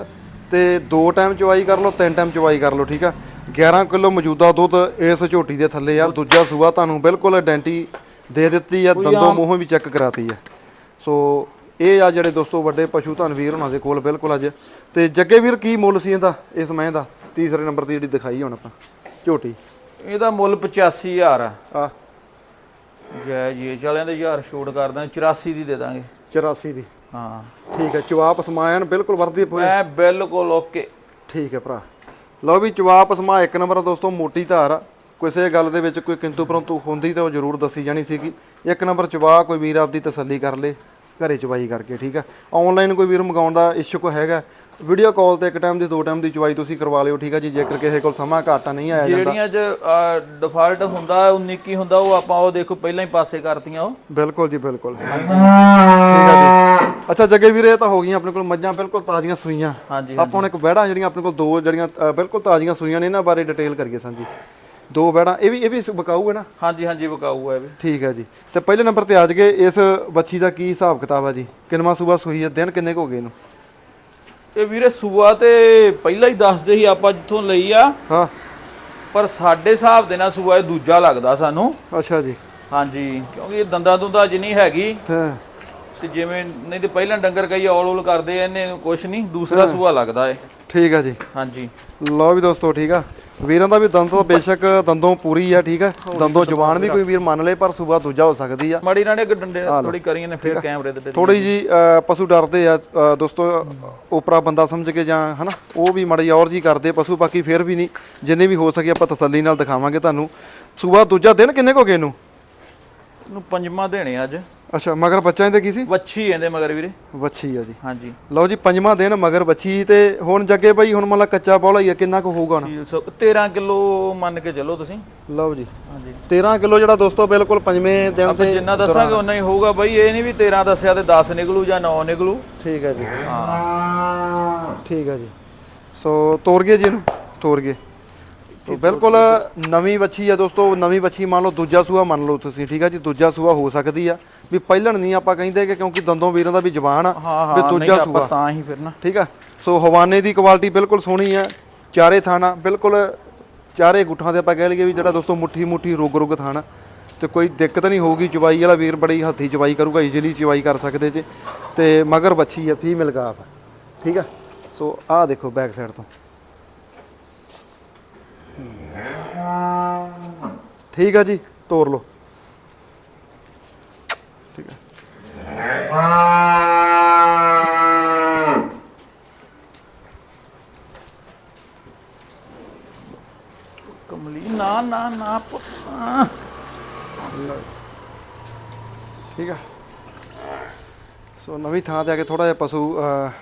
ਤੇ ਦੋ ਟਾਈਮ ਚਵਾਈ ਕਰ ਲਓ ਤਿੰਨ ਟਾਈਮ ਚਵਾਈ ਕਰ ਲਓ ਠੀਕ ਆ। 11 ਕਿਲੋ ਮੌਜੂਦਾ ਦੁੱਧ ਇਸ ਝੋਟੀ ਦੇ ਥੱਲੇ ਆ ਦੂਜਾ ਸੂਆ ਤੁਹਾਨੂੰ ਬਿਲਕੁਲ ਆਇਡੈਂਟੀ ਦੇ ਦਿੱਤੀ ਆ ਦੰਦੋਂ ਮੂੰਹੋਂ ਵੀ ਚੈੱਕ ਕਰਾਤੀ ਆ। ਸੋ ਇਹ ਆ ਜਿਹੜੇ ਦੋਸਤੋ ਵੱਡੇ ਪਸ਼ੂ ਧਨ ਵੀਰ ਉਹਨਾਂ ਦੇ ਕੋਲ ਬਿਲਕੁਲ ਅੱਜ। ਤੇ ਜੱਗੇ ਵੀਰ ਕੀ ਮੁੱਲ ਸੀ ਇਹਦਾ ਇਸ ਮਹਿ ਦਾ ਤੀਸਰੇ ਨੰਬਰ ਦੀ ਜਿਹੜੀ ਦਿਖਾਈ ਹੁਣ ਆਪਾਂ। ਝੋਟੀ? ਇਹਦਾ ਮੁੱਲ 85000 ਆ। ਆ। ਜੈ ਜੀ ਚਾਲਿਆਂ ਦੇ ਹਜ਼ਾਰ ਛੋੜ ਕਰ ਦਾਂਗੇ 84 ਦੀ ਦੇ ਦਾਂਗੇ। 84 ਦੀ। ਹਾਂ। ਠੀਕ ਹੈ ਚਵਾਪ ਸਮਾਇਨ ਬਿਲਕੁਲ ਵਰਦੀ ਪੂਰੀ। ਮੈਂ ਬਿਲਕੁਲ ਓਕੇ। ਠੀਕ ਹੈ ਭਰਾ। ਲਓ ਵੀ ਚਵਾਪ ਸਮਾ ਇੱਕ ਨੰਬਰ ਦੋਸਤੋ ਮੋਟੀ ਧਾਰ ਆ। ਕਿਸੇ ਗੱਲ ਦੇ ਵਿੱਚ ਕੋਈ ਕਿੰਤੂ ਪਰੰਤੂ ਹੁੰਦੀ ਤਾਂ ਉਹ ਜ਼ਰੂਰ ਦੱਸੀ ਜਾਣੀ ਸੀਗੀ। ਇੱਕ ਨੰਬਰ ਚਵਾ ਕੋਈ ਵੀਰ ਆਪਦੀ ਤਸੱਲੀ ਕਰ ਲੇ ਘਰੇ ਚਵਾਈ ਕਰਕੇ ਠੀਕ ਆ ਆਨਲਾਈਨ ਕੋਈ ਵੀਰ ਮੰਗਾਉਣ ਦਾ ਇਸ਼ੂਕ ਹੈਗਾ ਵੀਡੀਓ ਕਾਲ ਤੇ ਇੱਕ ਟਾਈਮ ਦੀ ਦੋ ਟਾਈਮ ਦੀ ਚਵਾਈ ਤੁਸੀਂ ਕਰਵਾ ਲਿਓ ਠੀਕ ਆ ਜੀ? ਜੇਕਰ ਕਿਸੇ ਕੋਲ ਸਮਾਂ ਘਾਟਾ ਨਹੀਂ ਆਇਆ ਜਾਂਦਾ। ਜਿਹੜੀਆਂ ਚ ਡਿਫਾਲਟ ਹੁੰਦਾ 19 ਕੀ ਹੁੰਦਾ ਉਹ ਆਪਾਂ ਉਹ ਦੇਖੋ ਪਹਿਲਾਂ ਹੀ ਪਾਸੇ ਕਰਤੀਆਂ ਉਹ। ਬਿਲਕੁਲ ਜੀ ਬਿਲਕੁਲ। ਠੀਕ ਆ ਜੀ। ਅੱਛਾ ਜੱਗੇ ਵੀਰੇ ਇਹ ਤਾਂ ਹੋ ਗਈਆਂ ਆਪਣੇ ਕੋਲ ਮੱਝਾਂ ਬਿਲਕੁਲ ਤਾਜ਼ੀਆਂ ਸੂਈਆਂ। ਹਾਂਜੀ ਆਪਾਂ ਹੁਣ ਇੱਕ ਬੈੜਾ ਜਿਹੜੀਆਂ ਆਪਣੇ ਕੋਲ ਦੋ ਜਿਹੜੀਆਂ ਬਿਲਕੁਲ ਤਾਜ਼ੀਆਂ ਸੂਈਆਂ ਨੇ ਇਹਨਾਂ ਬਾਰੇ ਡਿਟੇਲ ਕਰੀਏ ਸਾਂ ਜੀ ਦੋ ਬੈੜਾ ਇਹ ਵੀ ਇਹ ਵੀ ਬਕਾਊ ਹੈ ਨਾ? ਹਾਂਜੀ ਹਾਂਜੀ ਵਿਕਾਊ ਹੈ ਇਹ ਵੀ। ਠੀਕ ਹੈ ਜੀ। ਤੇ ਪਹਿਲੇ ਨੰਬਰ ਤੇ ਆ ਜਗੇ ਇਸ ਬੱਚੀ ਦਾ ਕੀ ਹਿਸਾਬ ਕਿਤਾਬ ਆ ਜੀ? ਕਿੰਨਵਾਂ ਸੂਬਾ ਸੂਈ ਹੈ? ਦਿਨ ਕਿੰਨੇ ਕੁ ਹੋ ਗਏ ਇਹਨੂੰ? ਇਹ ਵੀਰੇ ਸੂਆ ਤੇ ਪਹਿਲਾਂ ਹੀ ਦੱਸਦੇ ਸੀ ਆਪਾਂ ਜਿੱਥੋਂ ਲਈ ਆ। ਹਾਂ। ਪਰ ਸਾਡੇ ਹਿਸਾਬ ਦੇ ਨਾਲ ਸੂਆ ਇਹ ਦੂਜਾ ਲੱਗਦਾ ਸਾਨੂੰ। ਅੱਛਾ ਜੀ। ਹਾਂਜੀ ਕਿਉਂਕਿ ਇਹ ਦੰਦਾਂ ਦੁੰਦਾਂ ਜਿੰਨੀ ਹੈਗੀ। ਹਾਂ। ਤੇ ਜਿਵੇਂ ਨਹੀਂ ਤੇ ਪਹਿਲਾਂ ਡੰਗਰ ਕਈ ਔਲ ਔਲ ਕਰਦੇ ਆ ਇਹਨੇ ਕੁਛ ਨਹੀਂ ਦੂਸਰਾ ਸੂਆ ਲੱਗਦਾ ਏ। ਠੀਕ ਆ ਜੀ। ਹਾਂਜੀ। ਲਓ ਵੀ ਦੋਸਤੋ ਠੀਕ ਆ। ਵੀਰਾਂ ਦਾ ਵੀ ਦੰਦ ਤਾਂ ਬੇਸ਼ੱਕ ਦੰਦੋਂ ਪੂਰੀ ਆ ਠੀਕ ਆ। ਦੰਦੋਂ ਜ਼ੁਬਾਨ ਵੀ ਕੋਈ ਵੀਰ ਮੰਨ ਲੇ ਪਰ ਸੂਬਾ ਦੂਜਾ ਹੋ ਸਕਦੀ ਆ। ਮਾੜੀ ਨਾਲੇ ਡੰਡੇ ਥੋੜੀ ਕਰੀਆਂ ਨੇ ਫਿਰ ਕੈਮਰੇ ਤੇ ਥੋੜੀ ਜੀ ਪਸ਼ੂ ਡਰਦੇ ਆ ਦੋਸਤੋ ਉਪਰਾ ਬੰਦਾ ਸਮਝ ਕੇ ਜਾਂ ਹਨਾ ਉਹ ਵੀ ਮੜੀ ਔਰ ਜੀ ਕਰਦੇ ਪਸ਼ੂ ਬਾਕੀ ਫਿਰ ਵੀ ਨਹੀਂ ਜਿੰਨੇ ਵੀ ਹੋ ਸਕੇ ਆਪਾਂ ਤਸੱਲੀ ਨਾਲ ਦਿਖਾਵਾਂਗੇ ਤੁਹਾਨੂੰ। ਸੂਬਾ ਦੂਜਾ ਦਿਨ ਕਿੰਨੇ ਕੁ ਹੋ ਗਏ ਇਹਨੂੰ? ਨੂੰ ਪੰਜਵਾਂ ਦੇਣੇ ਅੱਜ। ਅੱਛਾ ਮਗਰ ਬੱਚਾ ਇਹਦੇ ਕੀ ਸੀ? ਵੱਛੀ ਇਹਦੇ ਮਗਰ ਵੀਰੇ। ਵੱਛੀ ਆ ਜੀ। ਹਾਂਜੀ। ਲਓ ਜੀ ਪੰਜਵਾਂ ਦਿਨ ਮਗਰ ਬੱਚੀ ਤੇ ਹੁਣ ਜੱਗੇ ਬਾਈ ਹੁਣ ਮਤਲਬ ਕੱਚਾ ਪੌਲਾ ਹੀ ਆ ਕਿੰਨਾ ਕੁ ਹੋਊਗਾ ਹੁਣ? ਸੀਲ ਸੌ 13 ਕਿਲੋ ਮੰਨ ਕੇ ਚੱਲੋ ਤੁਸੀਂ। ਲਓ ਜੀ। ਹਾਂਜੀ। 13 ਕਿਲੋ ਜਿਹੜਾ ਦੋਸਤੋ ਬਿਲਕੁਲ ਪੰਜਵੇਂ ਦਿਨ ਤੇ ਜਿੰਨਾ ਦੱਸਾਂਗੇ ਉਨਾ ਹੀ ਹੋਊਗਾ ਬਾਈ ਇਹ ਨਹੀਂ ਵੀ 13 ਦੱਸਿਆ ਤੇ 10 ਨਿਕਲੂ ਜਾਂ 9 ਨਿਕਲੂ। ਠੀਕ ਹੈ ਜੀ। ਹਾਂ। ਠੀਕ ਹੈ ਜੀ। ਸੋ ਤੋਰ ਗਏ ਜੀ ਇਹਨੂੰ ਤੋਰ ਗਏ। ਤੋ ਬਿਲਕੁਲ ਨਵੀਂ ਵੱਛੀ ਆ ਦੋਸਤੋ ਨਵੀਂ ਵੱਛੀ ਮੰਨ ਲਓ ਦੂਜਾ ਸੂਆ ਮੰਨ ਲਓ ਤੁਸੀਂ ਠੀਕ ਆ ਜੀ? ਦੂਜਾ ਸੂਆ ਹੋ ਸਕਦੀ ਆ। ਵੀ ਪਹਿਲਣ ਨਹੀਂ ਆਪਾਂ ਕਹਿੰਦੇ ਕਿ ਕਿਉਂਕਿ ਦੰਦੋਂ ਵੀਰਾਂ ਦਾ ਵੀ ਜ਼ਬਾਨ ਆ ਵੀ ਦੂਜਾ ਸੂਆ। ਤਾਂ ਹੀ ਫਿਰ ਨਾ। ਠੀਕ ਆ? ਸੋ ਹਵਾਨੇ ਦੀ ਕੁਆਲਿਟੀ ਬਿਲਕੁਲ ਸੋਹਣੀ ਆ ਚਾਰੇ ਥਾਣਾ ਬਿਲਕੁਲ ਚਾਰੇ ਗੁੱਠਾਂ ਦੇ ਆਪਾਂ ਕਹਿ ਲਈਏ ਵੀ ਜਿਹੜਾ ਦੋਸਤੋ ਮੁੱਠੀ ਮੁੱਠੀ ਰੁਗ ਰੁਗ ਥਾਣਾ। ਤੇ ਕੋਈ ਦਿੱਕਤ ਨਹੀਂ ਹੋਊਗੀ ਚਵਾਈ ਵਾਲਾ ਵੀਰ ਬੜੀ ਹੱਥੀ ਚਵਾਈ ਕਰੂਗਾ ਈਜ਼ੀਲੀ ਚਵਾਈ ਕਰ ਸਕਦੇ ਜੇ। ਤੇ ਮਗਰ ਬੱਚੀ ਆ ਫੀਮੇਲ ਗਾਫ ਆ। ਠੀਕ ਆ? ਸੋ ਆਹ ਦੇਖੋ ਬੈਕ ਸਾਈਡ ਤੋਂ। ਠੀਕ ਆ ਜੀ ਤੋਰ ਲਓ। ਠੀਕ ਆ ਕਮਲੀ ਨਾ ਨਾ ਨਾ ਪੁੱਤ। ਠੀਕ ਆ। ਸੋ ਨਵੀਂ ਥਾਂ ਤੇ ਆ ਕੇ ਥੋੜਾ ਜਿਹਾ ਪਸ਼ੂ